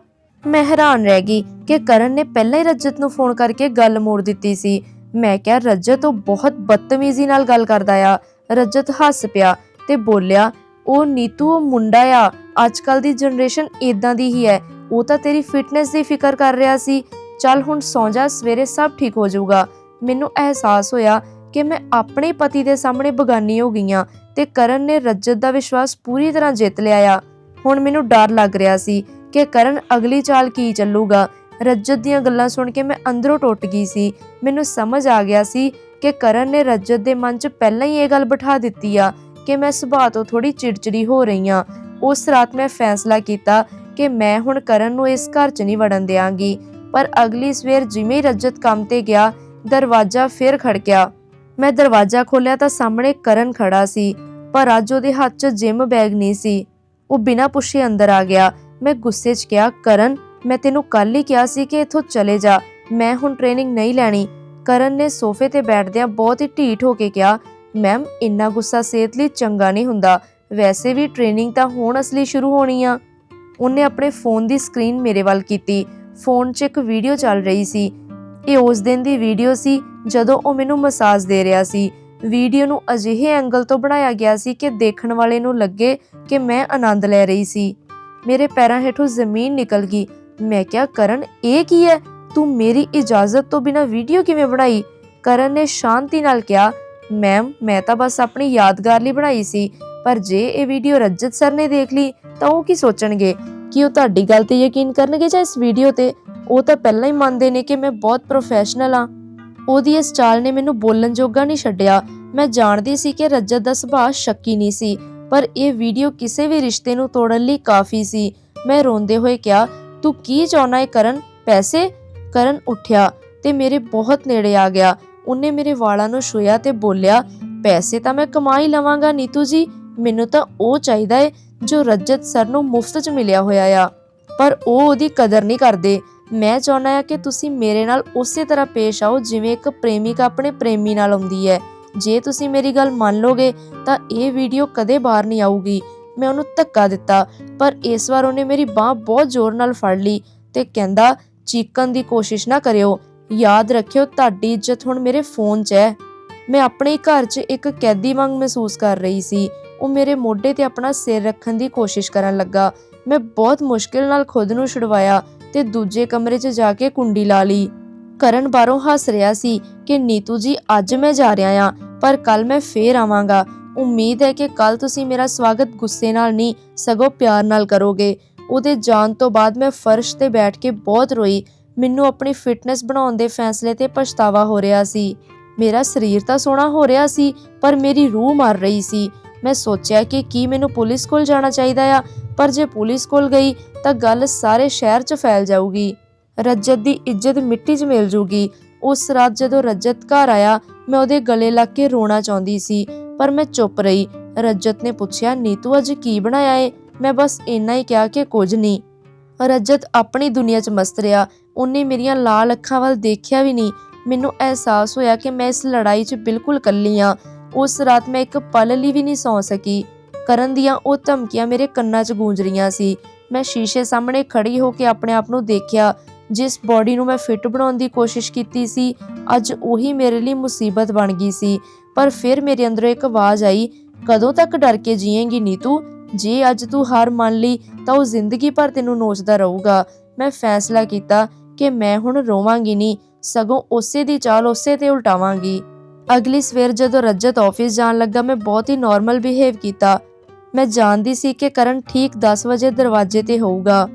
ਮੈਂ ਹੈਰਾਨ ਰਹਿ ਗਈ ਕਿ ਕਰਨ ਨੇ ਪਹਿਲਾਂ ਹੀ ਰੱਜਤ ਨੂੰ ਫੋਨ ਕਰਕੇ ਗੱਲ ਮੋੜ ਦਿੱਤੀ ਸੀ। ਮੈਂ ਕਿਹਾ, ਰੱਜਤ, ਉਹ ਬਹੁਤ ਬਦਤਮੀਜ਼ੀ ਨਾਲ ਗੱਲ ਕਰਦਾ ਆ। ਰੱਜਤ ਹੱਸ ਪਿਆ ਤੇ ਬੋਲਿਆ, ਉਹ ਨੀਤੂ, ਉਹ ਮੁੰਡਾ ਆ। ਅੱਜ ਕੱਲ ਦੀ ਜਨਰੇਸ਼ਨ ਇਦਾਂ ਦੀ ਹੀ ਹੈ। ਉਹ ਤਾਂ ਤੇਰੀ ਫਿਟਨੈਸ ਦੀ ਫਿਕਰ ਕਰ ਰਿਹਾ ਸੀ। ਚੱਲ ਹੁਣ ਸੌਂ ਜਾ, ਸਵੇਰੇ ਸਭ ਠੀਕ ਹੋ ਜਾਊਗਾ। ਮੈਨੂੰ ਅਹਿਸਾਸ ਹੋਇਆ ਕਿ ਮੈਂ ਆਪਣੇ ਪਤੀ ਦੇ ਸਾਹਮਣੇ ਬਗਾਨੀ ਹੋ ਗਈਆਂ ਤੇ ਕਰਨ ਨੇ ਰੱਜਤ ਦਾ ਵਿਸ਼ਵਾਸ ਪੂਰੀ ਤਰ੍ਹਾਂ ਜਿੱਤ ਲਿਆ ਆ। ਹੁਣ ਮੈਨੂੰ ਡਰ ਲੱਗ ਰਿਹਾ ਸੀ ਕਿ ਕਰਨ ਅਗਲੀ ਚਾਲ ਕੀ ਚੱਲੂਗਾ। ਰੱਜਤ ਦੀਆਂ ਗੱਲਾਂ ਸੁਣ ਕੇ ਮੈਂ ਅੰਦਰੋਂ ਟੁੱਟ ਗਈ ਸੀ। ਮੈਨੂੰ ਸਮਝ ਆ ਗਿਆ ਸੀ ਕਿ ਕਰਨ ਨੇ ਰੱਜਤ ਦੇ ਮਨ 'ਚ ਪਹਿਲਾਂ ਹੀ ਇਹ ਗੱਲ ਬਿਠਾ ਦਿੱਤੀ ਆ ਕਿ ਮੈਂ ਸੁਭਾਅ ਤੋਂ ਥੋੜੀ ਚਿੜਚਿੜੀ ਹੋ ਰਹੀ ਆ ਉਸ ਰਾਤ ਮੈਂ ਫੈਸਲਾ ਕੀਤਾ ਕਿ ਮੈਂ ਹੁਣ ਕਰਨ ਨੂੰ ਇਸ ਘਰ 'ਚ ਨਹੀਂ ਵੜਨ ਦਿਆਂਗੀ। ਪਰ ਅਗਲੀ ਸਵੇਰ ਜਿਵੇਂ ਹੀ ਰੱਜਤ ਕੰਮ ਤੇ ਗਿਆ, ਦਰਵਾਜ਼ਾ ਫਿਰ ਖੜਕਿਆ। ਮੈਂ ਦਰਵਾਜ਼ਾ ਖੋਲ੍ਹਿਆ ਤਾਂ ਸਾਹਮਣੇ ਕਰਨ ਖੜਾ ਸੀ, ਪਰ ਅੱਜ ਉਹਦੇ ਹੱਥ 'ਚ ਜਿਮ ਬੈਗ ਨਹੀਂ ਸੀ। ਉਹ ਬਿਨਾਂ ਪੁੱਛੇ ਅੰਦਰ ਆ ਗਿਆ। ਮੈਂ ਗੁੱਸੇ 'ਚ ਕਿਹਾ, ਕਰਨ, ਮੈਂ ਤੈਨੂੰ ਕੱਲ ਹੀ ਕਿਹਾ ਸੀ ਕਿ ਇੱਥੋਂ ਚਲੇ ਜਾ। ਮੈਂ ਹੁਣ ਟ੍ਰੇਨਿੰਗ ਨਹੀਂ ਲੈਣੀ। ਕਰਨ ਨੇ ਸੋਫੇ ਤੇ ਬੈਠਦਿਆਂ ਬਹੁਤ ਹੀ ਢੀਠ ਹੋ ਕੇ ਕਿਹਾ, ਮੈਮ, ਇੰਨਾ ਗੁੱਸਾ ਸਿਹਤ ਲਈ ਚੰਗਾ ਨਹੀਂ ਹੁੰਦਾ। ਵੈਸੇ ਵੀ ਟ੍ਰੇਨਿੰਗ ਤਾਂ ਹੁਣ ਅਸਲੀ ਸ਼ੁਰੂ ਹੋਣੀ ਆ। ਉਹਨੇ ਆਪਣੇ ਫੋਨ ਦੀ ਸਕਰੀਨ ਮੇਰੇ ਵੱਲ ਕੀਤੀ। ਫੋਨ 'ਚ ਇੱਕ ਵੀਡੀਓ ਚੱਲ ਰਹੀ ਸੀ। ਇਹ ਉਸ ਦਿਨ ਦੀ ਵੀਡੀਓ ਸੀ ਜਦੋਂ ਉਹ ਮੈਨੂੰ ਮਸਾਜ ਦੇ ਰਿਹਾ ਸੀ। ਵੀਡੀਓ ਨੂੰ ਅਜਿਹੇ ਐਂਗਲ ਤੋਂ ਬਣਾਇਆ ਗਿਆ ਸੀ ਕਿ ਦੇਖਣ ਵਾਲੇ ਨੂੰ ਲੱਗੇ ਕਿ ਮੈਂ ਆਨੰਦ ਲੈ ਰਹੀ ਸੀ। ਮੇਰੇ ਪੈਰਾਂ ਹੇਠੋਂ ਜ਼ਮੀਨ ਨਿਕਲ ਗਈ। ਮੈਂ ਕਿਹਾ, ਕਰਨ, ਇਹ ਕੀ ਹੈ? ਤੂੰ ਮੇਰੀ ਇਜਾਜ਼ਤ ਤੋਂ ਬਿਨਾ ਵੀਡੀਓ ਕਿਵੇਂ ਬਣਾਈ? ਕਰਨ ਨੇ ਸ਼ਾਂਤੀ ਨਾਲ ਕਿਹਾ, ਮੈਮ, ਮੈਂ ਤਾਂ ਬਸ ਆਪਣੀ ਯਾਦਗਾਰ ਲਈ ਬਣਾਈ ਸੀ, ਪਰ ਜੇ ਇਹ ਵੀਡੀਓ ਰੱਜਤ ਸਰ ਨੇ ਦੇਖ ਲਈ ਤਾਂ ਉਹ ਕੀ ਸੋਚਣਗੇ? ਕਿ ਉਹ ਤੁਹਾਡੀ ਗੱਲ ਤੇ ਯਕੀਨ ਕਰਨਗੇ ਜਾਂ ਇਸ ਵੀਡੀਓ ਤੇ? ਉਹ ਤਾਂ ਪਹਿਲਾਂ ਹੀ ਮੰਨਦੇ ਨੇ ਕਿ ਮੈਂ ਬਹੁਤ ਪ੍ਰੋਫੈਸ਼ਨਲ ਆ ਉਹਦੀ ਇਸ ਚਾਲ ਨੇ ਮੈਨੂੰ ਬੋਲਣ ਜੋਗਾ ਨਹੀਂ ਛੱਡਿਆ। ਮੈਂ ਜਾਣਦੀ ਸੀ ਕਿ ਰੱਜਤ ਦਾ ਸੁਭਾਅ ਸ਼ੱਕੀ ਨਹੀਂ ਸੀ, ਪਰ ਇਹ ਵੀਡੀਓ ਕਿਸੇ ਵੀ ਰਿਸ਼ਤੇ ਨੂੰ ਤੋੜਨ ਲਈ ਕਾਫੀ ਸੀ। ਮੈਂ ਰੋਂਦੇ ਹੋਏ ਕਿਹਾ, ਤੂੰ ਕੀ ਚਾਹਨਾ ਹੈ ਕਰਨ? ਪੈਸੇ? ਕਰਨ ਉੱਠਿਆ ਤੇ ਮੇਰੇ ਬਹੁਤ ਨੇੜੇ ਆ ਗਿਆ। ਉਹਨੇ ਮੇਰੇ ਵਾਲਾਂ ਨੂੰ ਛੂਇਆ ਤੇ ਬੋਲਿਆ, ਪੈਸੇ ਤਾਂ ਮੈਂ ਕਮਾ ਹੀ ਲਵਾਂਗਾ ਨੀਤੂ ਜੀ। ਮੈਨੂੰ ਤਾਂ ਉਹ ਚਾਹੀਦਾ ਏ ਜੋ ਰੱਜਤ ਸਰ ਨੂੰ ਮੁਫਤ 'ਚ ਮਿਲਿਆ ਹੋਇਆ ਆ। ਪਰ ਉਹ ਉਹਦੀ ਕਦਰ ਨਹੀਂ ਕਰਦੇ। ਮੈਂ ਚਾਹੁੰਦਾ ਆ ਕਿ ਤੁਸੀਂ ਮੇਰੇ ਨਾਲ ਉਸੇ ਤਰ੍ਹਾਂ ਪੇਸ਼ ਆਓ ਜਿਵੇਂ ਇੱਕ ਪ੍ਰੇਮਿਕਾ ਆਪਣੇ ਪ੍ਰੇਮੀ ਨਾਲ ਆਉਂਦੀ ਹੈ। ਜੇ ਤੁਸੀਂ ਮੇਰੀ ਗੱਲ ਮੰਨ ਲੋਗੇ ਤਾਂ ਇਹ ਵੀਡੀਓ ਕਦੇ ਬਾਹਰ ਨਹੀਂ ਆਊਗੀ। ਮੈਂ ਉਹਨੂੰ ਧੱਕਾ ਦਿੱਤਾ, ਪਰ ਇਸ ਵਾਰ ਉਹਨੇ ਮੇਰੀ ਬਾਹ ਬਹੁਤ ਜ਼ੋਰ ਨਾਲ ਫੜ ਲਈ ਤੇ ਕਹਿੰਦਾ, ਚੀਕਣ ਦੀ ਕੋਸ਼ਿਸ਼ ਨਾ ਕਰਿਓ। ਯਾਦ ਰੱਖਿਓ, ਤੁਹਾਡੀ ਇੱਜ਼ਤ ਹੁਣ ਮੇਰੇ ਫੋਨ 'ਚ ਹੈ। ਮੈਂ ਆਪਣੇ ਘਰ 'ਚ ਇੱਕ ਕੈਦੀ ਵਾਂਗ ਮਹਿਸੂਸ ਕਰ ਰਹੀ ਸੀ। ਉਹ ਮੇਰੇ ਮੋਢੇ ਤੇ ਆਪਣਾ ਸਿਰ ਰੱਖਣ ਦੀ ਕੋਸ਼ਿਸ਼ ਕਰਨ ਲੱਗਾ। ਮੈਂ ਬਹੁਤ ਮੁਸ਼ਕਿਲ ਨਾਲ ਖੁਦ ਨੂੰ ਛੁਡਵਾਇਆ ਤੇ ਦੂਜੇ ਕਮਰੇ 'ਚ ਜਾ ਕੇ ਕੁੰਡੀ ਲਾ ਲਈ। ਕਰਨ ਬਾਹਰੋਂ ਹੱਸ ਰਿਹਾ ਸੀ ਕਿ, ਨੀਤੂ ਜੀ, ਅੱਜ ਮੈਂ ਜਾ ਰਿਹਾ ਆ ਪਰ ਕੱਲ ਮੈਂ ਫੇਰ ਆਵਾਂਗਾ। ਉਮੀਦ ਹੈ ਕਿ ਕੱਲ ਤੁਸੀਂ ਮੇਰਾ ਸਵਾਗਤ ਗੁੱਸੇ ਨਾਲ ਨਹੀਂ, ਸਗੋਂ ਪਿਆਰ ਨਾਲ ਕਰੋਗੇ। ਉਹਦੇ ਜਾਣ ਤੋਂ ਬਾਅਦ ਮੈਂ ਫਰਸ਼ ਤੇ ਬੈਠ ਕੇ ਬਹੁਤ ਰੋਈ। ਮੈਨੂੰ ਆਪਣੀ ਫਿਟਨੈਸ ਬਣਾਉਣ ਦੇ ਫੈਸਲੇ ਤੇ ਪਛਤਾਵਾ ਹੋ ਰਿਹਾ ਸੀ। ਮੇਰਾ ਸਰੀਰ ਤਾਂ ਸੋਹਣਾ ਹੋ ਰਿਹਾ ਸੀ, ਪਰ ਮੇਰੀ ਰੂਹ ਮਰ ਰਹੀ ਸੀ। ਮੈਂ ਸੋਚਿਆ ਕਿ ਕੀ ਮੈਨੂੰ ਪੁਲਿਸ ਕੋਲ ਜਾਣਾ ਚਾਹੀਦਾ ਆ, ਪਰ ਜੇ ਪੁਲਿਸ ਕੋਲ ਗਈ ਤਾਂ ਗੱਲ ਸਾਰੇ ਸ਼ਹਿਰ 'ਚ ਫੈਲ ਜਾਊਗੀ। ਰੱਜਤ ਦੀ ਇੱਜ਼ਤ ਮਿੱਟੀ 'ਚ ਮਿਲ ਜੂਗੀ। ਉਸ ਰਾਤ ਜਦੋਂ ਰੱਜਤ ਘਰ ਆਇਆ, ਮੈਂ ਉਹਦੇ ਗਲੇ ਲੱਗ ਕੇ ਰੋਣਾ ਚਾਹੁੰਦੀ ਸੀ, ਪਰ ਮੈਂ ਚੁੱਪ ਰਹੀ। ਰੱਜਤ ਨੇ ਪੁੱਛਿਆ, ਨੀਤੂ, ਅੱਜ ਕੀ ਬਣਾਇਆ ਏ? ਮੈਂ ਬਸ ਇੰਨਾ ਹੀ ਕਿਹਾ ਕਿ ਕੁਝ ਨਹੀਂ। ਰੱਜਤ ਆਪਣੀ ਦੁਨੀਆ 'ਚ ਮਸਤ ਰਿਹਾ। ਉਹਨੇ ਮੇਰੀਆਂ ਲਾਲ ਅੱਖਾਂ ਵੱਲ ਦੇਖਿਆ ਵੀ ਨਹੀਂ। ਮੈਨੂੰ ਅਹਿਸਾਸ ਹੋਇਆ ਕਿ ਮੈਂ ਇਸ ਲੜਾਈ 'ਚ ਬਿਲਕੁਲ ਇਕੱਲੀ ਹਾਂ ਉਸ ਰਾਤ ਮੈਂ ਇੱਕ ਪਲ ਲਈ ਵੀ ਨਹੀਂ ਸੌਂ ਸਕੀ। ਕਰਨ ਦੀਆਂ ਉਹ ਧਮਕੀਆਂ ਮੇਰੇ ਕੰਨਾਂ 'ਚ ਗੂੰਜ ਰਹੀਆਂ ਸੀ। ਮੈਂ ਸ਼ੀਸ਼ੇ ਸਾਹਮਣੇ ਖੜੀ ਹੋ ਕੇ ਆਪਣੇ ਆਪ ਨੂੰ ਦੇਖਿਆ, ਜਿਸ ਬਾਡੀ ਨੂੰ ਮੈਂ ਫਿੱਟ ਬਣਾਉਣ ਦੀ ਕੋਸ਼ਿਸ਼ ਕੀਤੀ ਸੀ, ਅੱਜ ਉਹੀ ਮੇਰੇ ਲਈ ਮੁਸੀਬਤ ਬਣ ਗਈ ਸੀ। ਪਰ ਫਿਰ ਮੇਰੇ ਅੰਦਰੋਂ ਇੱਕ ਆਵਾਜ਼ ਆਈ, ਕਦੋਂ ਤੱਕ ਡਰ ਕੇ ਜੀਏਂਗੀ ਨੀਤੂ? ਜੇ ਅੱਜ ਤੂੰ ਹਾਰ ਮੰਨ ਲਈ, ਤਾਂ ਉਹ ਜ਼ਿੰਦਗੀ ਭਰ ਤੈਨੂੰ ਨੋਚਦਾ ਰਹੂਗਾ। ਮੈਂ ਫੈਸਲਾ ਕੀਤਾ ਕਿ ਮੈਂ ਹੁਣ ਰੋਵਾਂਗੀ ਨਹੀਂ, ਸਗੋਂ ਉਸੇ ਦੀ ਚਾਲ ਉਸੇ ਤੇ ਉਲਟਾਵਾਂਗੀ। ਅਗਲੀ ਸਵੇਰ ਜਦੋਂ ਰੱਜਤ ਆਫਿਸ ਜਾਣ ਲੱਗਾ, ਮੈਂ ਬਹੁਤ ਹੀ ਨਾਰਮਲ ਬਿਹੇਵ ਕੀਤਾ। ਮੈਂ ਜਾਣਦੀ ਸੀ ਕਿ ਕਰਨ ਠੀਕ 10 ਵਜੇ ਦਰਵਾਜ਼ੇ ਤੇ ਹੋਊਗਾ।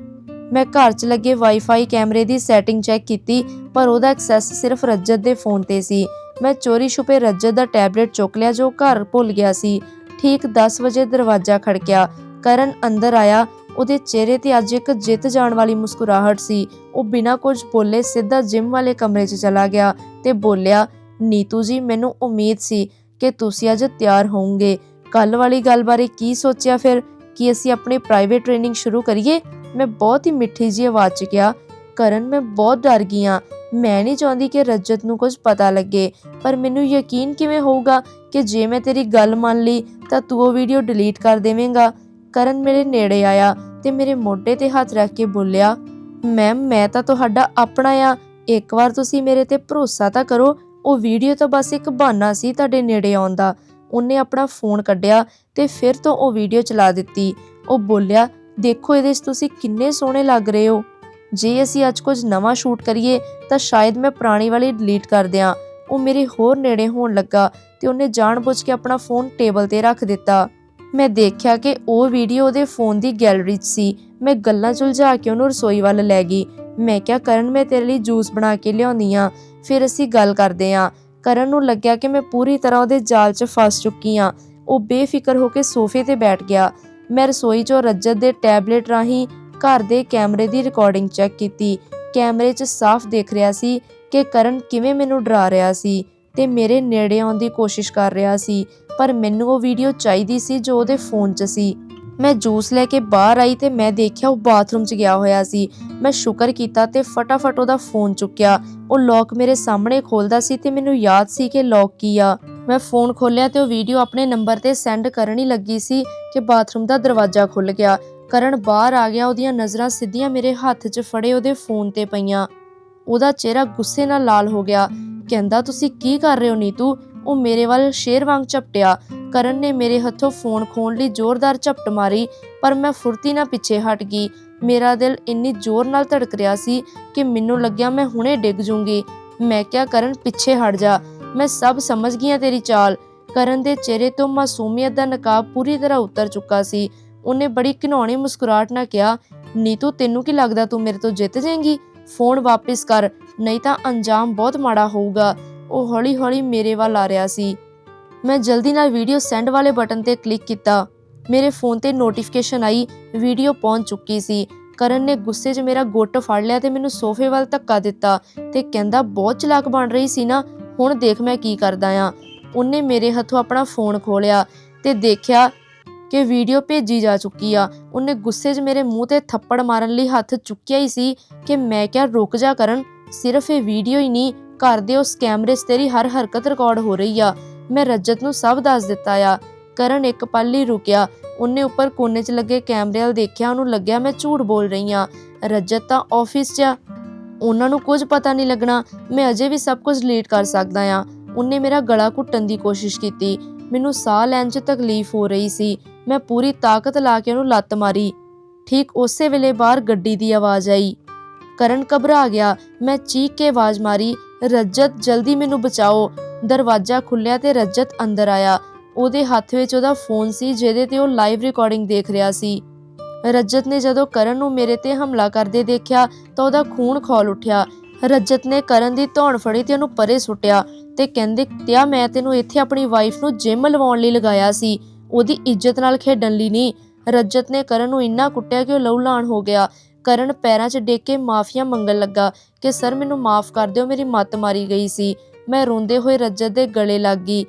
ਮੈਂ ਘਰ 'ਚ ਲੱਗੇ ਵਾਈਫਾਈ ਕੈਮਰੇ ਦੀ ਸੈਟਿੰਗ ਚੈੱਕ ਕੀਤੀ, ਪਰ ਉਹਦਾ ਐਕਸੈਸ ਸਿਰਫ ਰੱਜਤ ਦੇ ਫੋਨ ਤੇ ਸੀ। ਮੈਂ ਚੋਰੀ ਛੁਪੇ ਰੱਜਤ ਦਾ ਟੈਬਲੇਟ ਚੁੱਕ ਲਿਆ, ਜੋ ਘਰ ਭੁੱਲ ਗਿਆ ਸੀ। ਠੀਕ 10 ਵਜੇ ਦਰਵਾਜ਼ਾ ਖੜਕਿਆ। ਕਰਨ ਅੰਦਰ ਆਇਆ। ਉਹਦੇ ਚਿਹਰੇ ਤੇ ਅੱਜ ਇੱਕ ਜਿੱਤ ਜਾਣ ਵਾਲੀ ਮੁਸਕਰਾਹਟ ਸੀ। ਉਹ ਬਿਨਾਂ ਕੁਝ ਬੋਲੇ ਸਿੱਧਾ ਜਿਮ ਵਾਲੇ ਕਮਰੇ 'ਚ ਚਲਾ ਗਿਆ ਤੇ ਬੋਲਿਆ ਨੀਤੂ ਜੀ, ਮੈਨੂੰ ਉਮੀਦ ਸੀ ਕਿ ਤੁਸੀਂ ਅੱਜ ਤਿਆਰ ਹੋਵੋਗੇ। ਕੱਲ ਵਾਲੀ ਗੱਲ ਬਾਰੇ ਕੀ ਸੋਚਿਆ ਫਿਰ? ਕਿ ਅਸੀਂ ਆਪਣੀ ਪ੍ਰਾਈਵੇਟ ਟ੍ਰੇਨਿੰਗ ਸ਼ੁਰੂ ਕਰੀਏ? ਮੈਂ ਬਹੁਤ ਹੀ ਮਿੱਠੀ ਜਿਹੀ ਆਵਾਜ਼ 'ਚ ਕਿਹਾ, ਕਰਨ, ਮੈਂ ਬਹੁਤ ਡਰ ਗਈ ਹਾਂ ਮੈਂ ਨਹੀਂ ਚਾਹੁੰਦੀ ਕਿ ਰੱਜਤ ਨੂੰ ਕੁਝ ਪਤਾ ਲੱਗੇ, ਪਰ ਮੈਨੂੰ ਯਕੀਨ ਕਿਵੇਂ ਹੋਊਗਾ ਕਿ ਜੇ ਮੈਂ ਤੇਰੀ ਗੱਲ ਮੰਨ ਲਈ, ਤਾਂ ਤੂੰ ਉਹ ਵੀਡੀਓ ਡਿਲੀਟ ਕਰ ਦੇਵੇਂਗਾ। ਕਰਨ ਮੇਰੇ ਨੇੜੇ ਆਇਆ ਤੇ ਮੇਰੇ ਮੋਢੇ ਤੇ ਹੱਥ ਰੱਖ ਕੇ ਬੋਲਿਆ, ਮੈਮ, ਮੈਂ ਤਾਂ ਤੁਹਾਡਾ ਆਪਣਾ ਆ। ਇੱਕ ਵਾਰ ਤੁਸੀਂ ਮੇਰੇ ਤੇ ਭਰੋਸਾ ਤਾਂ ਕਰੋ ਉਹ ਵੀਡੀਓ ਤਾਂ ਬਸ ਇੱਕ ਬਹਾਨਾ ਸੀ ਤੁਹਾਡੇ ਨੇੜੇ ਆਉਣ ਦਾ। ਉਹਨੇ ਆਪਣਾ ਫੋਨ ਕੱਢਿਆ ਤੇ ਫਿਰ ਤੋਂ ਉਹ ਵੀਡੀਓ ਚਲਾ ਦਿੱਤੀ। ਉਹ ਬੋਲਿਆ, ਦੇਖੋ ਇਹਦੇ 'ਚ ਤੁਸੀਂ ਕਿੰਨੇ ਸੋਹਣੇ ਲੱਗ ਰਹੇ ਹੋ। ਜੇ ਅਸੀਂ ਅੱਜ ਕੁਝ ਨਵਾਂ ਸ਼ੂਟ ਕਰੀਏ ਤਾਂ ਸ਼ਾਇਦ ਮੈਂ ਪੁਰਾਣੀ ਵਾਲੀ ਡਿਲੀਟ ਕਰ ਦਿਆਂ ਉਹ ਮੇਰੇ ਹੋਰ ਨੇੜੇ ਹੋਣ ਲੱਗਾ ਤੇ ਉਹਨੇ ਜਾਣਬੁੱਝ ਕੇ ਆਪਣਾ ਫੋਨ ਟੇਬਲ ਤੇ ਰੱਖ ਦਿੱਤਾ। ਮੈਂ ਦੇਖਿਆ ਕਿ ਉਹ ਵੀਡੀਓ ਉਹਦੇ ਫੋਨ ਦੀ ਗੈਲਰੀ 'ਚ ਸੀ। ਮੈਂ ਗੱਲਾਂ ਸੁਲਝਾ ਕੇ ਉਹਨੂੰ ਰਸੋਈ ਵੱਲ ਲੈ ਗਈ। ਮੈਂ ਕਿਹਾ, ਕਰਨ, ਮੈਂ ਤੇਰੇ ਲਈ ਜੂਸ ਬਣਾ ਕੇ ਲਿਆਉਂਦੀ ਆ ਫਿਰ ਅਸੀਂ ਗੱਲ ਕਰਦੇ ਹਾਂ। ਕਰਨ ਨੂੰ ਲੱਗਿਆ ਕਿ ਮੈਂ ਪੂਰੀ ਤਰ੍ਹਾਂ ਉਹਦੇ ਜਾਲ 'ਚ ਫਸ ਚੁੱਕੀ ਹਾਂ। ਉਹ ਬੇਫਿਕਰ ਹੋ ਕੇ ਸੋਫੇ ਤੇ ਬੈਠ ਗਿਆ। ਮੈਂ ਰਸੋਈ 'ਚੋਂ ਰੱਜਤ ਦੇ ਟੈਬਲੇਟ ਰਾਹੀਂ ਘਰ ਦੇ ਕੈਮਰੇ ਦੀ ਰਿਕਾਰਡਿੰਗ ਚੈੱਕ ਕੀਤੀ। ਕੈਮਰੇ 'ਚ ਸਾਫ਼ ਦੇਖ ਰਿਹਾ ਸੀ ਕਿ ਕਰਨ ਕਿਵੇਂ ਮੈਨੂੰ ਡਰਾ ਰਿਹਾ ਸੀ ਤੇ ਮੇਰੇ ਨੇੜੇ ਆਉਣ ਦੀ ਕੋਸ਼ਿਸ਼ ਕਰ ਰਿਹਾ ਸੀ। ਪਰ ਮੈਨੂੰ ਉਹ ਵੀਡੀਓ ਚਾਹੀਦੀ ਸੀ ਜੋ ਉਹਦੇ ਫੋਨ 'ਚ ਸੀ। ਮੈਂ ਜੂਸ ਲੈ ਕੇ ਬਾਹਰ ਆਈ ਤੇ ਮੈਂ ਦੇਖਿਆ ਉਹ ਬਾਥਰੂਮ 'ਚ ਗਿਆ ਹੋਇਆ ਸੀ। ਮੈਂ ਸ਼ੁਕਰ ਕੀਤਾ ਤੇ ਫਟਾਫਟ ਉਹਦਾ ਫੋਨ ਚੁੱਕਿਆ। ਉਹ ਲੌਕ ਮੇਰੇ ਸਾਹਮਣੇ ਖੋਲਦਾ ਸੀ ਤੇ ਮੈਨੂੰ ਯਾਦ ਸੀ ਕਿ ਲੌਕ ਕੀ ਆ। ਮੈਂ ਫੋਨ ਖੋਲਿਆ ਤੇ ਉਹ ਵੀਡੀਓ ਆਪਣੇ ਨੰਬਰ ਤੇ ਸੈਂਡ ਕਰਨ ਹੀ ਲੱਗੀ ਸੀ ਕਿ ਬਾਥਰੂਮ ਦਾ ਦਰਵਾਜ਼ਾ ਖੁੱਲ ਗਿਆ। ਕਰਨ ਬਾਹਰ ਆ ਗਿਆ, ਉਹਦੀਆਂ ਨਜ਼ਰਾਂ ਸਿੱਧੀਆਂ ਮੇਰੇ ਹੱਥ 'ਚ ਫੜੇ ਉਹਦੇ ਫੋਨ ਤੇ ਪਈਆਂ। ਉਹਦਾ ਚਿਹਰਾ ਗੁੱਸੇ ਨਾਲ ਲਾਲ ਹੋ ਗਿਆ। ਕਹਿੰਦਾ, ਤੁਸੀਂ ਕੀ ਕਰ ਰਹੇ ਹੋ ਨੀਤੂ? ਉਹ ਮੇਰੇ ਵੱਲ ਸ਼ੇਰ ਵਾਂਗ ਝਪਟਿਆ। ਕਰਨ ਨੇ ਮੇਰੇ ਹੱਥੋਂ ਫੋਨ ਖੋਣ ਲਈ ਜ਼ੋਰਦਾਰ ਝਪਟ ਮਾਰੀ, ਪਰ ਮੈਂ ਫੁਰਤੀ ਨਾਲ ਪਿੱਛੇ ਹਟ ਗਈ। ਮੇਰਾ ਦਿਲ ਇੰਨੀ ਜ਼ੋਰ ਨਾਲ ਧੜਕ ਰਿਹਾ ਸੀ ਕਿ ਮੈਨੂੰ ਲੱਗਿਆ ਮੈਂ ਹੁਣੇ ਡਿੱਗ ਜੂੰਗੀ। ਮੈਂ ਕਿਹਾ, ਕਰਨ, ਪਿੱਛੇ ਹਟ ਜਾ। ਮੈਂ ਸਭ ਸਮਝ ਗਈ ਤੇਰੀ ਚਾਲ। ਕਰਨ ਦੇ ਚਿਹਰੇ ਤੋਂ ਮਾਸੂਮੀਅਤ ਦਾ ਨਕਾਬ ਪੂਰੀ ਤਰ੍ਹਾਂ ਉਤਰ ਚੁੱਕਾ ਸੀ। ਉਹਨੇ ਬੜੀ ਘਿਨੌਣੀ ਮੁਸਕਰਾਹਟ ਨਾਲ ਕਿਹਾ ਨੀਤੂ ਤੈਨੂੰ ਕੀ ਲੱਗਦਾ ਤੂੰ ਮੇਰੇ ਤੋਂ ਜਿੱਤ ਜਾਏਂਗੀ? ਫੋਨ ਵਾਪਸ ਕਰ, ਨਹੀਂ ਤਾਂ ਅੰਜਾਮ ਬਹੁਤ ਮਾੜਾ ਹੋਊਗਾ। ਉਹ ਹੌਲੀ-ਹੌਲੀ ਮੇਰੇ ਵੱਲ ਆ ਰਿਹਾ ਸੀ। ਮੈਂ ਜਲਦੀ ਨਾਲ ਵੀਡੀਓ ਸੈਂਡ ਵਾਲੇ ਬਟਨ ਤੇ ਕਲਿੱਕ ਕੀਤਾ। ਮੇਰੇ ਫੋਨ ਤੇ ਨੋਟੀਫਿਕੇਸ਼ਨ ਆਈ, ਵੀਡੀਓ ਪਹੁੰਚ ਚੁੱਕੀ ਸੀ। ਕਰਨ ਨੇ ਗੁੱਸੇ 'ਚ ਮੇਰਾ ਗੁੱਟ ਫੜ ਲਿਆ ਤੇ ਮੈਨੂੰ ਸੋਫੇ ਵੱਲ ਧੱਕਾ ਦਿੱਤਾ ਤੇ ਕਹਿੰਦਾ, ਬਹੁਤ ਚਲਾਕ ਬਣ ਰਹੀ ਸੀ ਨਾ, ਹੁਣ ਦੇਖ ਮੈਂ ਕੀ ਕਰਦਾ ਆ। ਉਹਨੇ ਮੇਰੇ ਹੱਥੋਂ ਆਪਣਾ ਫੋਨ ਖੋਲਿਆ ਤੇ ਦੇਖਿਆ ਕਿ ਵੀਡੀਓ ਭੇਜੀ ਜਾ ਚੁੱਕੀ ਆ। ਉਹਨੇ ਗੁੱਸੇ 'ਚ ਮੇਰੇ ਮੂੰਹ ਤੇ ਥੱਪੜ ਮਾਰਨ ਲਈ ਹੱਥ ਚੁੱਕਿਆ ਹੀ ਸੀ ਕਿ ਮੈਂ ਕਿਹਾ, ਰੁਕ ਜਾ ਕਰਨ, ਸਿਰਫ ਇਹ ਵੀਡੀਓ ਹੀ ਨਹੀਂ, ਘਰ ਦੇ ਉਸ ਕੈਮਰੇ 'ਚ ਤੇਰੀ ਹਰ ਹਰਕਤ ਰਿਕਾਰਡ ਹੋ ਰਹੀ ਆ। ਮੈਂ ਰੱਜਤ ਨੂੰ ਸਭ ਦੱਸ ਦਿੱਤਾ ਆ। ਕਰਨ ਇੱਕ ਪਲ ਹੀ ਰੁਕਿਆ। ਉਹਨੇ ਉੱਪਰ ਕੋਨੇ 'ਚ ਲੱਗੇ ਕੈਮਰੇ ਵੱਲ ਦੇਖਿਆ, ਉਹਨੂੰ ਲੱਗਿਆ ਮੈਂ ਝੂਠ ਬੋਲ ਰਹੀ ਆ ਰੱਜਤ ਤਾਂ ਆਫਿਸ 'ਚ ਆ। ਉਹਨਾਂ ਨੂੰ ਕੁਝ ਪਤਾ ਨਹੀਂ ਲੱਗਣਾ। ਮੈਂ ਅਜੇ ਵੀ ਸਭ ਕੁਝ ਡਿਲੀਟ ਕਰ ਸਕਦਾ ਆ ਉਹਨੇ ਮੇਰਾ ਗਲਾ ਘੁੱਟਣ ਦੀ ਕੋਸ਼ਿਸ਼ ਕੀਤੀ। ਮੈਨੂੰ ਸਾਹ ਲੈਣ 'ਚ ਤਕਲੀਫ ਹੋ ਰਹੀ ਸੀ। ਮੈਂ ਪੂਰੀ ਤਾਕਤ ਲਾ ਕੇ ਉਹਨੂੰ ਲੱਤ ਮਾਰੀ। ਠੀਕ ਉਸੇ ਵੇਲੇ ਬਾਹਰ ਗੱਡੀ ਦੀ ਆਵਾਜ਼ ਆਈ। ਕਰਨ ਘਬਰਾ ਗਿਆ। ਮੈਂ ਚੀਕ ਕੇ ਆਵਾਜ਼ ਮਾਰੀ ਰੱਜਤ ਜਲਦੀ ਮੈਨੂੰ ਬਚਾਓ। ਦਰਵਾਜ਼ਾ ਖੁੱਲਿਆ ਤੇ ਰੱਜਤ ਅੰਦਰ ਆਇਆ। ਉਹਦੇ ਹੱਥ ਵਿੱਚ ਉਹਦਾ ਫੋਨ ਸੀ, ਜਿਹਦੇ ਤੇ ਉਹ ਲਾਈਵ ਰਿਕਾਰਡਿੰਗ ਦੇਖ ਰਿਹਾ ਸੀ। ਰੱਜਤ ਨੇ ਜਦੋਂ ਕਰਨ ਨੂੰ ਮੇਰੇ ਤੇ ਹਮਲਾ ਕਰਦੇ ਦੇਖਿਆ, ਤਾਂ ਉਹਦਾ ਖੂਨ ਖੋਲ ਉੱਠਿਆ। ਰੱਜਤ ਨੇ ਕਰਨ ਦੀ ਧੌਣ ਫੜੀ ਤੇ ਉਹਨੂੰ ਪਰੇ ਸੁੱਟਿਆ ਤੇ ਕਹਿੰਦੇ, ਤਿਆ, ਮੈਂ ਤੈਨੂੰ ਇੱਥੇ ਆਪਣੀ ਵਾਈਫ ਨੂੰ ਜਿਮ ਲਵਾਉਣ ਲਈ ਲਗਾਇਆ ਸੀ। ਉਹਦੀ ਇੱਜ਼ਤ ਨਾਲ ਖੇਡਣ ਲਈ ਨਹੀਂ। ਰੱਜਤ ਨੇ ਕਰਨ ਨੂੰ ਇੰਨਾ ਕੁੱਟਿਆ ਕਿ ਉਹ ਲਹੂ ਲਾਣ ਹੋ ਗਿਆ। ਕਰਨ ਪੈਰਾਂ 'ਚ ਡੇਕ ਕੇ ਮਾਫੀਆ ਮੰਗਣ ਲੱਗਾ ਕਿ, ਸਰ, ਮੈਨੂੰ ਮਾਫ ਕਰ ਦਿਓ, ਮੇਰੀ ਮੱਤ ਮਾਰੀ ਗਈ ਸੀ। ਮੈਂ ਰੋਂਦੇ ਹੋਏ ਰੱਜਤ ਦੇ ਗਲੇ ਲੱਗ ਗਈ।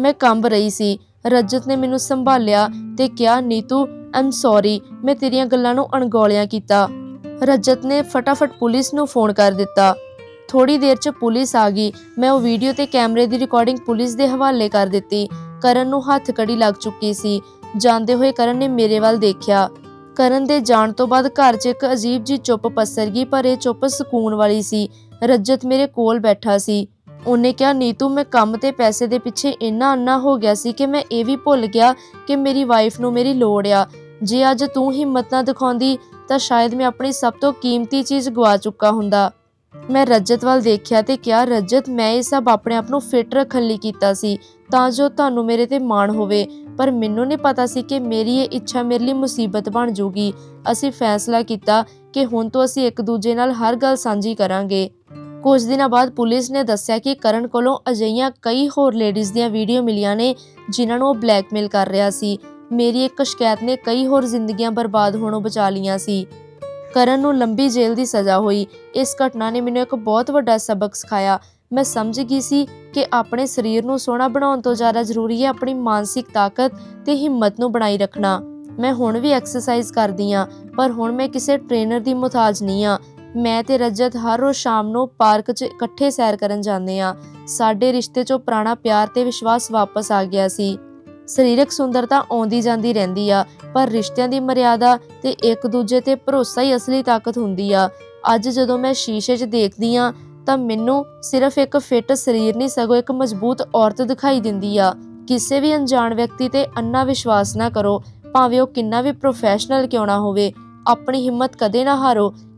ਮੈਂ ਕੰਬ ਰਹੀ ਸੀ। ਰੱਜਤ ਨੇ ਮੈਨੂੰ ਸੰਭਾਲਿਆ ਤੇ ਕਿਹਾ, ਨੀਤੂ ਆਮ ਸੌਰੀ ਮੈਂ ਤੇਰੀਆਂ ਗੱਲਾਂ ਨੂੰ ਅਣਗੌਲਿਆਂ ਕੀਤਾ ਰੱਜਤ ਨੇ ਫਟਾਫਟ ਪੁਲਿਸ ਨੂੰ ਫੋਨ ਕਰ ਦਿੱਤਾ। ਥੋੜੀ ਦੇਰ 'ਚ ਪੁਲਿਸ ਆ ਗਈ। ਮੈਂ ਉਹ ਵੀਡੀਓ ਤੇ ਕੈਮਰੇ ਦੀ ਰਿਕਾਰਡਿੰਗ ਪੁਲਿਸ ਦੇ ਹਵਾਲੇ ਕਰ ਦਿੱਤੀ। ਕਰਨ ਨੂੰ ਹੱਥ ਕੜੀ ਲੱਗ ਚੁੱਕੀ ਸੀ। ਜਾਂਦੇ ਹੋਏ ਕਰਨ ਨੇ ਮੇਰੇ ਵੱਲ ਦੇਖਿਆ। ਕਰਨ ਦੇ ਜਾਣ ਤੋਂ ਬਾਅਦ ਘਰ 'ਚ ਇੱਕ ਅਜੀਬ ਜੀ ਚੁੱਪ ਪਸਰ ਗਈ, ਪਰ ਇਹ ਚੁੱਪ ਸਕੂਨ ਵਾਲੀ ਸੀ। ਰੱਜਤ ਮੇਰੇ ਕੋਲ ਬੈਠਾ ਸੀ। ਉਹਨੇ ਕਿਹਾ, ਨੀਤੂ, ਮੈਂ ਕੰਮ ਤੇ ਪੈਸੇ ਦੇ ਪਿੱਛੇ ਇੰਨਾ ਅੰਨਾ ਹੋ ਗਿਆ ਸੀ ਕਿ ਮੈਂ ਇਹ ਵੀ ਭੁੱਲ ਗਿਆ ਕਿ ਮੇਰੀ ਵਾਈਫ ਨੂੰ ਮੇਰੀ ਲੋੜ ਆ। ਜੇ ਅੱਜ ਤੂੰ ਹਿੰਮਤ ਨਾ ਦਿਖਾਉਂਦੀ ਤਾਂ ਸ਼ਾਇਦ ਮੈਂ ਆਪਣੀ ਸਭ ਤੋਂ ਕੀਮਤੀ ਚੀਜ਼ ਗਵਾ ਚੁੱਕਾ ਹੁੰਦਾ। ਮੈਂ ਰੱਜਤ ਵੱਲ ਦੇਖਿਆ ਤੇ ਕਿਹਾ, ਰਜਤ, ਮੈਂ ਇਹ ਸਭ ਆਪਣੇ ਆਪ ਨੂੰ ਫਿੱਟ ਰੱਖਣ ਲਈ ਕੀਤਾ ਸੀ, ਤਾਂ ਜੋ ਤੁਹਾਨੂੰ ਮੇਰੇ ਤੇ ਮਾਣ ਹੋਵੇ। ਪਰ ਮੈਨੂੰ ਨਹੀਂ ਪਤਾ ਸੀ ਕਿ ਮੇਰੀ ਇਹ ਇੱਛਾ ਮੇਰੇ ਲਈ ਮੁਸੀਬਤ ਬਣ ਜਾਊਗੀ ਅਸੀਂ ਫੈਸਲਾ ਕੀਤਾ ਕਿ ਹੁਣ ਤੋਂ ਅਸੀਂ ਇੱਕ ਦੂਜੇ ਨਾਲ ਹਰ ਗੱਲ ਸਾਂਝੀ ਕਰਾਂਗੇ। ਕੁਝ ਦਿਨਾਂ ਬਾਅਦ ਪੁਲਿਸ ਨੇ ਦੱਸਿਆ ਕਿ ਕਰਨ ਕੋਲੋਂ ਅਜਿਹੀਆਂ ਕਈ ਹੋਰ ਲੇਡੀਜ਼ ਦੀਆਂ ਵੀਡੀਓ ਮਿਲੀਆਂ ਨੇ, ਜਿਨ੍ਹਾਂ ਨੂੰ ਉਹ ਬਲੈਕਮੇਲ ਕਰ ਰਿਹਾ ਸੀ। ਮੇਰੀ ਇੱਕ ਸ਼ਿਕਾਇਤ ਨੇ ਕਈ ਹੋਰ ਜ਼ਿੰਦਗੀਆਂ ਬਰਬਾਦ ਹੋਣੋਂ ਬਚਾ ਲੀਆਂ ਸੀ। ਕਰਨ ਨੂੰ ਲੰਬੀ ਜੇਲ੍ਹ ਦੀ ਸਜ਼ਾ ਹੋਈ। ਇਸ ਘਟਨਾ ਨੇ ਮੈਨੂੰ ਇੱਕ ਬਹੁਤ ਵੱਡਾ ਸਬਕ ਸਿਖਾਇਆ। ਮੈਂ ਸਮਝ ਗਈ ਸੀ ਕਿ ਆਪਣੇ ਸਰੀਰ ਨੂੰ ਸੋਹਣਾ ਬਣਾਉਣ ਤੋਂ ਜ਼ਿਆਦਾ ਜ਼ਰੂਰੀ ਹੈ ਆਪਣੀ ਮਾਨਸਿਕ ਤਾਕਤ ਤੇ ਹਿੰਮਤ ਨੂੰ ਬਣਾਈ ਰੱਖਣਾ। ਮੈਂ ਹੁਣ ਵੀ ਐਕਸਰਸਾਈਜ਼ ਕਰਦੀ ਆ ਪਰ ਹੁਣ ਮੈਂ ਕਿਸੇ ਟ੍ਰੇਨਰ ਦੀ ਮੁਤਾਜ ਨਹੀਂ ਆ ਮੈਂ ਤੇ ਰਜਤ ਹਰ ਰੋਜ਼ ਸ਼ਾਮ ਨੂੰ ਪਾਰਕ 'ਚ ਇਕੱਠੇ ਸੈਰ ਕਰਨ ਜਾਂਦੇ ਆ ਸਾਡੇ ਰਿਸ਼ਤੇ 'ਚੋਂ ਪੁਰਾਣਾ ਪਿਆਰ ਤੇ ਵਿਸ਼ਵਾਸ ਵਾਪਸ ਆ ਗਿਆ ਸੀ। ਸਰੀਰਕ ਸੁੰਦਰਤਾ ਆਉਂਦੀ ਜਾਂਦੀ ਰਹਿੰਦੀ ਆ, ਪਰ ਰਿਸ਼ਤਿਆਂ ਦੀ ਮਰਿਆਦਾ ਤੇ ਇੱਕ ਦੂਜੇ ਤੇ ਭਰੋਸਾ ਹੀ ਅਸਲੀ ਤਾਕਤ ਹੁੰਦੀ ਆ। ਅੱਜ ਜਦੋਂ ਮੈਂ ਸ਼ੀਸ਼ੇ 'ਚ ਦੇਖਦੀ ਆ ਤਾਂ ਮੈਨੂੰ ਸਿਰਫ ਇੱਕ ਫਿੱਟ ਸਰੀਰ ਨਹੀਂ, ਸਗੋਂ ਇੱਕ ਮਜ਼ਬੂਤ ਔਰਤ ਦਿਖਾਈ ਦਿੰਦੀ ਆ। ਕਿਸੇ ਵੀ ਅਣਜਾਣ ਵਿਅਕਤੀ ਤੇ ਅੰਨਾ ਵਿਸ਼ਵਾਸ ਨਾ ਕਰੋ, ਭਾਵੇਂ ਉਹ ਕਿੰਨਾ ਵੀ ਪ੍ਰੋਫੈਸ਼ਨਲ ਕਿਉਂ ਨਾ ਹੋਵੇ। ਆਪਣੀ ਹਿੰਮਤ ਕਦੇ ਨਾ ਹਾਰੋ